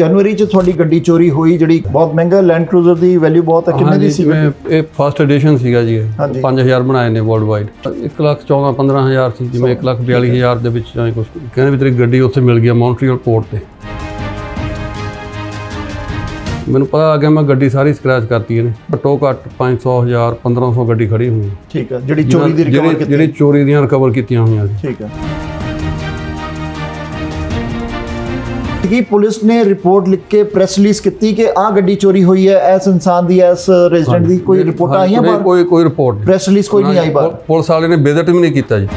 ਜਨਵਰੀ 'ਚ ਤੁਹਾਡੀ ਗੱਡੀ ਚੋਰੀ ਹੋਈ ਜਿਹੜੀ ਬਹੁਤ ਮਹਿੰਗਾ ਲੈਂਡ ਕਰੂਜ਼ਰ ਦੀ ਵੈਲਿਊ ਬਹੁਤ ਹੈ ਕਿੰਨੇ ਦੀ ਸੀ ਇਹ ਫਸਟ ਐਡੀਸ਼ਨ ਸੀਗਾ ਜੀ ਇਹ। ਹਾਂਜੀ। 5000 ਬਣਾਏ ਨੇ ਵਰਲਡ ਵਾਈਡ 1 ਲੱਖ 14 15000 ਸੀ ਜਿਵੇਂ 1 ਲੱਖ 42000 ਦੇ ਵਿੱਚ ਜਾਂ ਕੁਝ ਕਹਿੰਦੇ ਵੀ ਤੇਰੀ ਗੱਡੀ ਉੱਥੇ ਮਿਲ ਗਈ ਮੌਂਟਰੀਅਲ ਪੋਰਟ ਤੇ। ਮੈਨੂੰ ਪਤਾ ਆ ਗਿਆ ਮੈਂ ਗੱਡੀ ਸਾਰੀ ਸਕ੍ਰੈਚ ਕਰਤੀ ਇਹਨੇ। ਘੱਟੋ ਘੱਟ 500 1000 1500 ਗੱਡੀ ਖੜੀ ਹੋਈ। ਠੀਕ ਹੈ ਜਿਹੜੀ ਚੋਰੀ ਦੀ ਰਿਕਵਰ ਕੀਤੀ। ਜਿਹੜੀ ਚੋਰੀ ਦੀਆਂ ਰਿਕਵਰ ਕੀਤੀਆਂ ਹੋਈਆਂ ਸੀ। ਠੀਕ ਹੈ ਕੀ ਪੁਲਿਸ ਨੇ ਰਿਪੋਰਟ ਲਿਖ ਕੇ ਪ੍ਰੈਸ ਰਿਲੀਜ਼ ਕੀਤੀ ਕਿ ਆਹ ਗੱਡੀ ਚੋਰੀ ਹੋਈ ਹੈ ਇਸ ਇਨਸਾਨ ਦੀ ਇਸ ਰੈਜ਼ੀਡੈਂਟ ਦੀ ਕੋਈ ਰਿਪੋਰਟਾਂ ਆਈਆਂ ਬਾਹਰ? ਕੋਈ ਕੋਈ ਰਿਪੋਰਟ ਨਹੀਂ। ਪ੍ਰੈਸ ਰਿਲੀਜ਼ ਕੋਈ ਨਹੀਂ ਆਈ ਬਾਹਰ? ਪੁਲ- ਪੁਲਿਸ ਵਾਲੇ ਨੇ ਵਿਜ਼ਿਟ ਵੀ ਨਹੀਂ ਕੀਤਾ ਜੀ।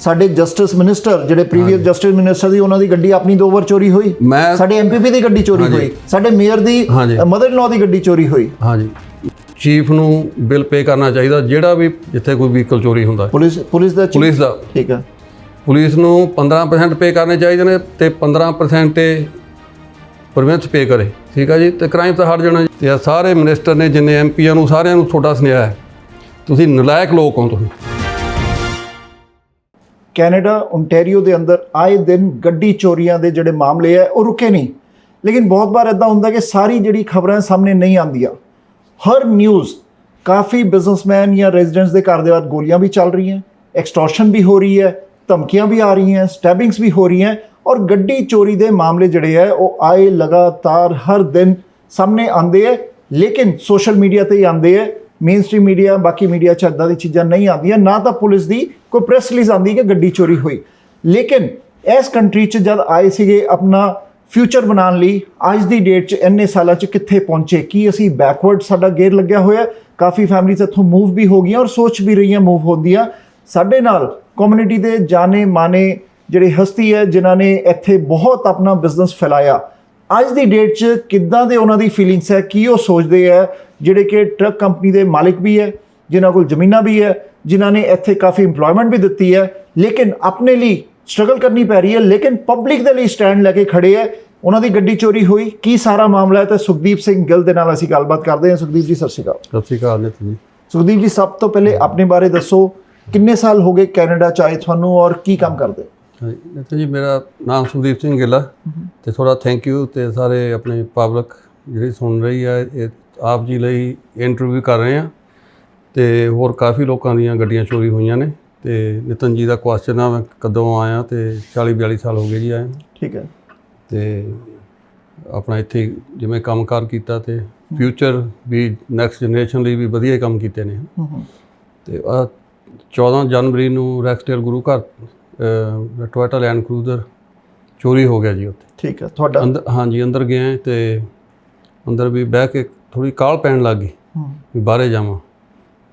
ਸਾਡੇ ਜਸਟਿਸ ਮਿਨਿਸਟਰ ਜਿਹੜੇ ਪ੍ਰੀਵੀਅਸ ਜਸਟਿਸ ਮਿਨਿਸਟਰ ਸੀ ਉਹਨਾਂ ਦੀ ਗੱਡੀ ਆਪਣੀ ਦੋ ਵਾਰ ਚੋਰੀ ਹੋਈ। ਸਾਡੇ ਐਮਪੀਪੀ ਦੀ ਗੱਡੀ ਚੋਰੀ ਹੋਈ। ਸਾਡੇ ਮੇਅਰ ਦੀ। ਮਦਰ ਇਨ ਲਾ ਦੀ ਗੱਡੀ ਚੋਰੀ ਹੋਈ। ਹਾਂਜੀ। ਚੀਫ ਨੂੰ ਬਿੱਲ ਪੇ ਕਰਨਾ ਚਾਹੀਦਾ ਜਿਹੜਾ ਵੀ ਜਿੱਥੇ ਕੋਈ ਵਹੀਕਲ ਚੋਰੀ ਹੁੰਦਾ। ਹੈ। ਪੁਲਿਸ ਪੁਲਿਸ ਦਾ ਪੁਲਿਸ ਦਾ। ਠੀਕ ਹੈ। ਪੁਲਿਸ ਨੂੰ 15% ਪੇ ਕਰਨੇ ਚਾਹੀਦੇ ਨੇ ਤੇ 15% ਤੇ ਪ੍ਰਵਿੰਸ ਪੇ ਕਰੇ। ਠੀਕ ਆ ਜੀ? ਤੇ ਕ੍ਰਾਈਮ ਤਾਂ ਹਟ ਜਾਣਾ ਤੇ ਆਹ ਸਾਰੇ ਮਿਨਿਸਟਰ ਨੇ, ਜਿੰਨੇ ਐਮਪੀਆਂ ਨੂੰ, ਸਾਰਿਆਂ ਨੂੰ ਛੋਟਾ ਸੁਨੇਹਾ ਹੈ। ਤੁਸੀਂ ਨਲਾਇਕ ਲੋਕ ਹੋ ਤੁਸੀਂ। ਕੈਨੇਡਾ ਓਨਟਾਰੀਓ ਦੇ ਅੰਦਰ ਆਏ ਦਿਨ ਗੱਡੀ ਚੋਰੀਆਂ ਦੇ ਜਿਹੜੇ ਮਾਮਲੇ ਹੈ ਉਹ ਰੁਕੇ ਨਹੀਂ। ਲੇਕਿਨ ਬਹੁਤ ਵਾਰ ਇਦਾਂ ਹੁੰਦਾ ਕਿ ਸਾਰੀ ਜਿਹੜੀ ਖਬਰਾਂ ਸਾਹਮਣੇ ਨਹੀਂ ਆਉਂਦੀਆਂ। ਹਰ ਨਿਊਜ਼ ਕਾਫੀ ਬਿਜ਼ਨਸਮੈਨ ਜਾਂ ਰੈਜ਼ੀਡੈਂਟਸ ਦੇ ਘਰ ਦੇ ਬਾਹਰ ਗੋਲੀਆਂ ਵੀ ਚੱਲ ਰਹੀਆਂ ਐਕਸਟੋਰਸ਼ਨ ਵੀ ਹੋ ਰਹੀ ਹੈ ਧਮਕੀਆਂ ਵੀ ਆ ਰਹੀਆਂ ਸਟੈਬਿੰਗਸ ਵੀ ਹੋ ਰਹੀਆਂ ਔਰ ਗੱਡੀ ਚੋਰੀ ਦੇ ਮਾਮਲੇ ਜਿਹੜੇ ਹੈ, ਉਹ ਆਏ ਲਗਾਤਾਰ ਹਰ ਦਿਨ ਸਾਹਮਣੇ ਆਉਂਦੇ ਹੈ, ਲੇਕਿਨ ਸੋਸ਼ਲ ਮੀਡੀਆ ਤੇ ਹੀ ਆਉਂਦੇ ਹੈ ਮੇਨ ਸਟ੍ਰੀਮ ਮੀਡੀਆ ਬਾਕੀ ਮੀਡੀਆ ਚ ਇੱਦਾਂ ਦੀ ਚੀਜ਼ਾਂ ਨਹੀਂ ਆਉਂਦੀਆਂ, ਨਾ ਤਾਂ ਪੁਲਿਸ ਦੀ, ਕੋਈ ਪ੍ਰੈਸ ਰਿਲੀਜ਼ ਆਉਂਦੀ ਕਿ ਗੱਡੀ ਚੋਰੀ ਹੋਈ। ਲੇਕਿਨ ਇਸ ਕੰਟਰੀ ਚ ਜਦ ਆਏ ਸੀਗੇ ਆਪਣਾ ਫਿਊਚਰ ਬਣਾਉਣ ਲਈ, ਅੱਜ ਦੀ ਡੇਟ 'ਚ ਇੰਨੇ ਸਾਲਾਂ 'ਚ ਕਿੱਥੇ ਪਹੁੰਚੇ, ਕੀ ਅਸੀਂ ਬੈਕਵਰਡ ਸਾਡਾ ਗੇਅਰ ਲੱਗਿਆ ਹੋਇਆ ਕਾਫੀ ਫੈਮਲੀਜ਼ ਇੱਥੋਂ ਮੂਵ ਵੀ ਹੋ ਗਈਆਂ ਔਰ ਸੋਚ ਵੀ ਰਹੀਆਂ ਮੂਵ ਹੁੰਦੀਆਂ। ਸਾਡੇ ਨਾਲ ਕਮਿਊਨਿਟੀ ਦੇ ਜਾਣੇ ਮਾਨੇ ਜਿਹੜੇ ਹਸਤੀ ਹੈ ਜਿਨ੍ਹਾਂ ਨੇ ਇੱਥੇ ਬਹੁਤ ਆਪਣਾ ਬਿਜ਼ਨਸ ਫੈਲਾਇਆ। ਅੱਜ ਦੀ ਡੇਟ 'ਚ ਕਿੱਦਾਂ ਦੇ ਉਹਨਾਂ ਦੀ ਫੀਲਿੰਗਸ ਹੈ ਕੀ ਉਹ ਸੋਚਦੇ ਹੈ ਜਿਹੜੇ ਕਿ ਟਰੱਕ ਕੰਪਨੀ ਦੇ ਮਾਲਿਕ ਵੀ ਹੈ ਜਿਨ੍ਹਾਂ ਕੋਲ ਜ਼ਮੀਨਾਂ ਵੀ ਹੈ ਜਿਨ੍ਹਾਂ ਨੇ ਇੱਥੇ ਕਾਫੀ EMPLOYMENT ਵੀ ਦਿੱਤੀ ਹੈ ਲੇਕਿਨ ਆਪਣੇ ਲਈ ਸਟਰਗਲ ਕਰਨੀ ਪੈ ਰਹੀ ਹੈ ਲੇਕਿਨ ਪਬਲਿਕ ਦੇ ਲਈ ਸਟੈਂਡ ਲੈ ਕੇ ਖੜੇ ਹੈ। ਉਹਨਾਂ ਦੀ ਗੱਡੀ ਚੋਰੀ ਹੋਈ ਕੀ ਸਾਰਾ ਮਾਮਲਾ ਹੈ? ਤੇ ਸੁਖਦੀਪ ਸਿੰਘ ਗਿੱਲ ਦੇ ਨਾਲ ਅਸੀਂ ਗੱਲਬਾਤ ਕਰਦੇ ਹਾਂ। ਸੁਖਦੀਪ ਜੀ ਸਤਿ ਸ਼੍ਰੀ ਅਕਾਲ। ਸਤਿ ਸ਼੍ਰੀ ਅਕਾਲ ਜੀ। ਸੁਖਦੀਪ ਜੀ ਸਭ ਤੋਂ ਪਹਿਲੇ ਆਪਣੇ ਬਾਰੇ ਦੱਸੋ ਕਿੰਨੇ ਸਾਲ ਹੋ ਗਏ ਕੈਨੇਡਾ ਚ ਆਏ ਤੁਹਾਨੂੰ ਔਰ ਕੀ ਕੰਮ ਕਰਦੇ? ਨਿਤ ਜੀ ਮੇਰਾ ਨਾਮ ਸੁਦੀਪ ਸਿੰਘ ਗਿੱਲ ਹੈ ਤੇ ਥੋੜਾ ਥੈਂਕ ਯੂ ਤੇ ਸਾਰੇ ਆਪਣੇ ਪਬਲਿਕ ਜਿਹੜੀ ਸੁਣ ਰਹੀ ਹੈ ਇਹ ਆਪ ਜੀ ਲਈ ਇੰਟਰਵਿਊ ਕਰ ਰਹੇ ਆ ਤੇ ਹੋਰ ਕਾਫੀ ਲੋਕਾਂ ਦੀਆਂ ਗੱਡੀਆਂ ਚੋਰੀ ਹੋਈਆਂ ਨੇ ਤੇ ਨਿਤਨ ਜੀ ਦਾ ਕੁਐਸਚਨ ਆ ਮੈਂ ਕਦੋਂ ਆਇਆ ਤੇ 40 42 ਸਾਲ ਹੋ ਗਏ ਜੀ ਆਏ ਨੂੰ। ਠੀਕ ਹੈ। ਤੇ ਆਪਣਾ ਇੱਥੇ ਜਿਵੇਂ ਕੰਮਕਾਰ ਕੀਤਾ ਤੇ ਫਿਊਚਰ ਵੀ ਨੈਕਸਟ ਜਨਰੇਸ਼ਨ ਲਈ ਵੀ ਵਧੀਆ ਕੰਮ ਕੀਤੇ ਨੇ। ਤੇ ਆ 14 ਜਨਵਰੀ ਨੂੰ ਰੈਕਸਟੇਲ ਗੁਰੂ ਘਰ ਟੋਇਟਾ ਲੈਂਡ ਕਰੂਜ਼ਰ ਚੋਰੀ ਹੋ ਗਿਆ ਜੀ ਉੱਥੇ। ਠੀਕ ਹੈ ਤੁਹਾਡਾ? ਅੰਦਰ ਹਾਂਜੀ ਅੰਦਰ ਗਏ ਤੇ ਅੰਦਰ ਵੀ ਬਹਿ ਕੇ ਥੋੜੀ ਕਾਲ ਪੈਣ ਲੱਗ ਗਈ ਵੀ ਬਾਹਰੇ ਜਾਵਾਂ।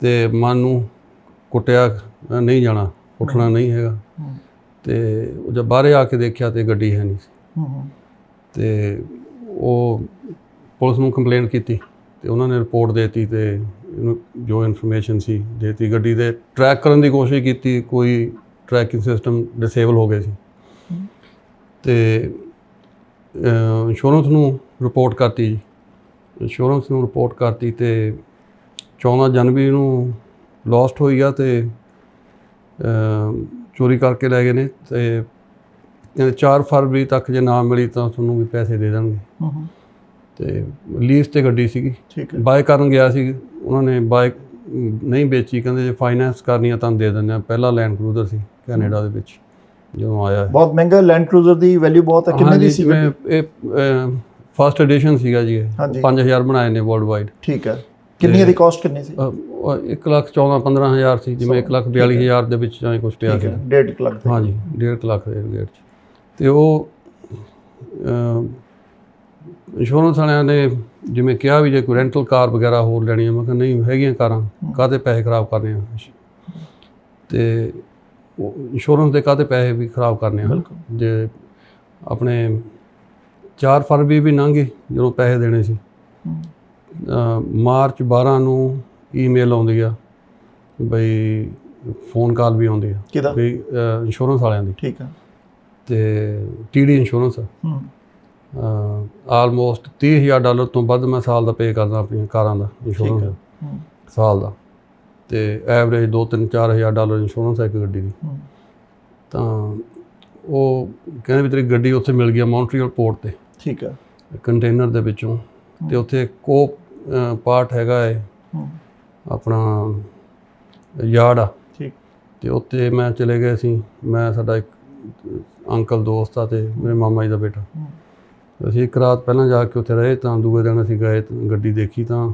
ਤੇ ਮਨ ਨੂੰ ਕੁੱਟਿਆ ਨਹੀਂ ਜਾਣਾ ਉੱਠਣਾ ਨਹੀਂ। ਹੈਗਾ। ਤੇ ਉਹ ਜਦ ਬਾਹਰੇ ਆ ਕੇ ਦੇਖਿਆ ਤੇ ਗੱਡੀ ਹੈ ਨਹੀਂ ਸੀ। ਤੇ ਉਹ ਪੁਲਿਸ ਨੂੰ ਕੰਪਲੇਂਟ ਕੀਤੀ ਤੇ ਉਹਨਾਂ ਨੇ ਰਿਪੋਰਟ ਦੇਤੀ ਤੇ ਜੋ ਇਨਫੋਰਮੇਸ਼ਨ ਸੀ ਦੇਤੀ, ਗੱਡੀ ਦੇ ਟਰੈਕ ਕਰਨ ਦੀ ਕੋਸ਼ਿਸ਼ ਕੀਤੀ, ਕੋਈ ਟਰੈਕਿੰਗ ਸਿਸਟਮ ਡਿਸੇਬਲ ਹੋ ਗਏ ਸੀ। ਤੇ ਇੰਸ਼ੋਰੈਂਸ ਨੂੰ ਰਿਪੋਰਟ ਕਰਤੀ ਜੀ। ਇੰਸ਼ੋਰੈਂਸ ਨੂੰ ਰਿਪੋਰਟ ਕਰਤੀ ਤੇ 14 ਜਨਵਰੀ ਨੂੰ ਲੋਸਟ ਹੋਈ ਆ ਤੇ ਚੋਰੀ ਕਰਕੇ ਲੈ ਗਏ ਨੇ ਤੇ ਕਹਿੰਦੇ 4 ਫਰਵਰੀ ਤੱਕ ਜੇ ਨਾ ਮਿਲੀ ਤਾਂ ਤੁਹਾਨੂੰ ਵੀ ਪੈਸੇ ਦੇ ਦੇਣਗੇ। ਹੂੰ। ਤੇ ਲੀਜ਼ ਤੇ ਗੱਡੀ ਸੀਗੀ। ਠੀਕ ਹੈ। ਬਾਏ ਕਰਨ ਗਿਆ ਸੀ। ਉਹਨਾਂ ਨੇ ਬਾਏ ਨਹੀਂ ਵੇਚੀ ਕਹਿੰਦੇ ਜੇ ਫਾਈਨੈਂਸ ਕਰਨੀ ਆ ਤਾਂ ਦੇ ਦਿੰਦੇ ਆ। ਪਹਿਲਾ ਲੈਂਡ ਕਰੂਜ਼ਰ ਸੀ ਕੈਨੇਡਾ ਦੇ ਵਿੱਚ ਜਦੋਂ ਆਇਆ ਬਹੁਤ ਮਹਿੰਗਾ ਲੈਂਡ ਕਰੂਜ਼ਰ ਦੀ ਵੈਲਿਊ ਬਹੁਤ ਹੈ ਕਿੰਨੇ ਦੀ ਸੀ ਇਹ ਫਸਟ ਐਡੀਸ਼ਨ ਸੀਗਾ ਜੀ ਇਹ। ਹਾਂਜੀ। 5000 ਬਣਾਏ ਨੇ ਵਰਲਡ ਵਾਈਡ ਠੀਕ ਹੈ। ਕਿੰਨੀ ਦੀ ਕਾਸਟ ਕਿੰਨੀ ਸੀ? 1 ਲੱਖ 14 15000 ਸੀ ਜਿਵੇਂ 1 ਲੱਖ 42000 ਦੇ ਵਿੱਚ ਜਾਂ ਕੁਝ ਪਿਆ ਠੀਕ ਸੀ ਹੈ 1.5 ਲੱਖ ਹਾਂਜੀ 1.5 ਲੱਖ ਦੇ ਰੇਟ 'ਚ। ਤੇ ਉਹ ਇੰਸ਼ੋਰੈਂਸ ਵਾਲਿਆਂ ਨੇ ਜਿਵੇਂ ਕਿਹਾ ਵੀ ਜੇ ਕੋਈ ਰੈਂਟਲ ਕਾਰ ਵਗੈਰਾ ਹੋਰ ਲੈਣੀ ਹੈ ਮੈਂ ਕਿਹਾ ਨਹੀਂ ਹੈਗੀਆਂ ਕਾਰਾਂ ਕਾਹਦੇ ਪੈਸੇ ਖਰਾਬ ਕਰਨੇ ਆ? ਤੇ ਇੰਸ਼ੋਰੈਂਸ ਦੇ ਕਾਹਦੇ ਪੈਸੇ ਵੀ ਖਰਾਬ ਕਰਨੇ ਆ? ਜੇ ਆਪਣੇ 4 ਫਰਵਰੀ ਵੀ ਲੰਘ ਜਦੋਂ ਪੈਸੇ ਦੇਣੇ ਸੀ। ਮਾਰਚ 12 ਨੂੰ ਈਮੇਲ ਆਉਂਦੀ ਆ ਬਈ ਫੋਨ ਕਾਲ ਵੀ ਆਉਂਦੀ ਆ ਵੀ ਇੰਸ਼ੋਰੈਂਸ ਵਾਲਿਆਂ ਦੀ। ਠੀਕ ਹੈ ਤੇ ਟੀਡੀ ਇੰਸ਼ੋਰੈਂਸ ਹੂੰ। ਆਲਮੋਸਟ 30000 ਡਾਲਰ ਤੋਂ ਵੱਧ ਮੈਂ ਸਾਲ ਦਾ ਪੇ ਕਰਦਾ ਆਪਣੀਆਂ ਕਾਰਾਂ ਦਾ ਠੀਕ ਇੰਸ਼ੋਰੈਂਸ ਸਾਲ ਦਾ। ਤੇ ਐਵਰੇਜ 2 3 4000 ਡਾਲਰ ਇੰਸ਼ੋਰੈਂਸ ਹੈ ਇੱਕ ਗੱਡੀ ਦੀ। ਤਾਂ ਉਹ ਕਹਿੰਦੇ ਵੀ ਤੇਰੀ ਗੱਡੀ ਉੱਥੇ ਮਿਲ ਗਈ ਮੌਂਟਰੀਅਲ ਪੋਰਟ ਤੇ। ਠੀਕ ਹੈ ਕੰਟੇਨਰ ਦੇ ਵਿੱਚੋਂ। ਤੇ ਉੱਥੇ ਕੋ ਪਾਰਟ ਹੈਗਾ ਹੈ। ਆਪਣਾ ਯਾਰਡ ਆ। ਠੀਕ। ਤੇ ਉੱਥੇ ਮੈਂ ਚਲੇ ਗਏ ਸੀ। ਮੈਂ ਸਾਡਾ ਇੱਕ ਅੰਕਲ ਦੋਸਤ ਆ ਤੇ ਮੇਰੇ ਮਾਮਾ ਜੀ ਦਾ ਬੇਟਾ। ਅਸੀਂ ਇੱਕ ਰਾਤ ਪਹਿਲਾਂ ਜਾ ਕੇ ਉੱਥੇ ਰਹੇ ਤਾਂ ਦੂਏ ਦਿਨ ਅਸੀਂ ਗਏ ਗੱਡੀ ਦੇਖੀ ਤਾਂ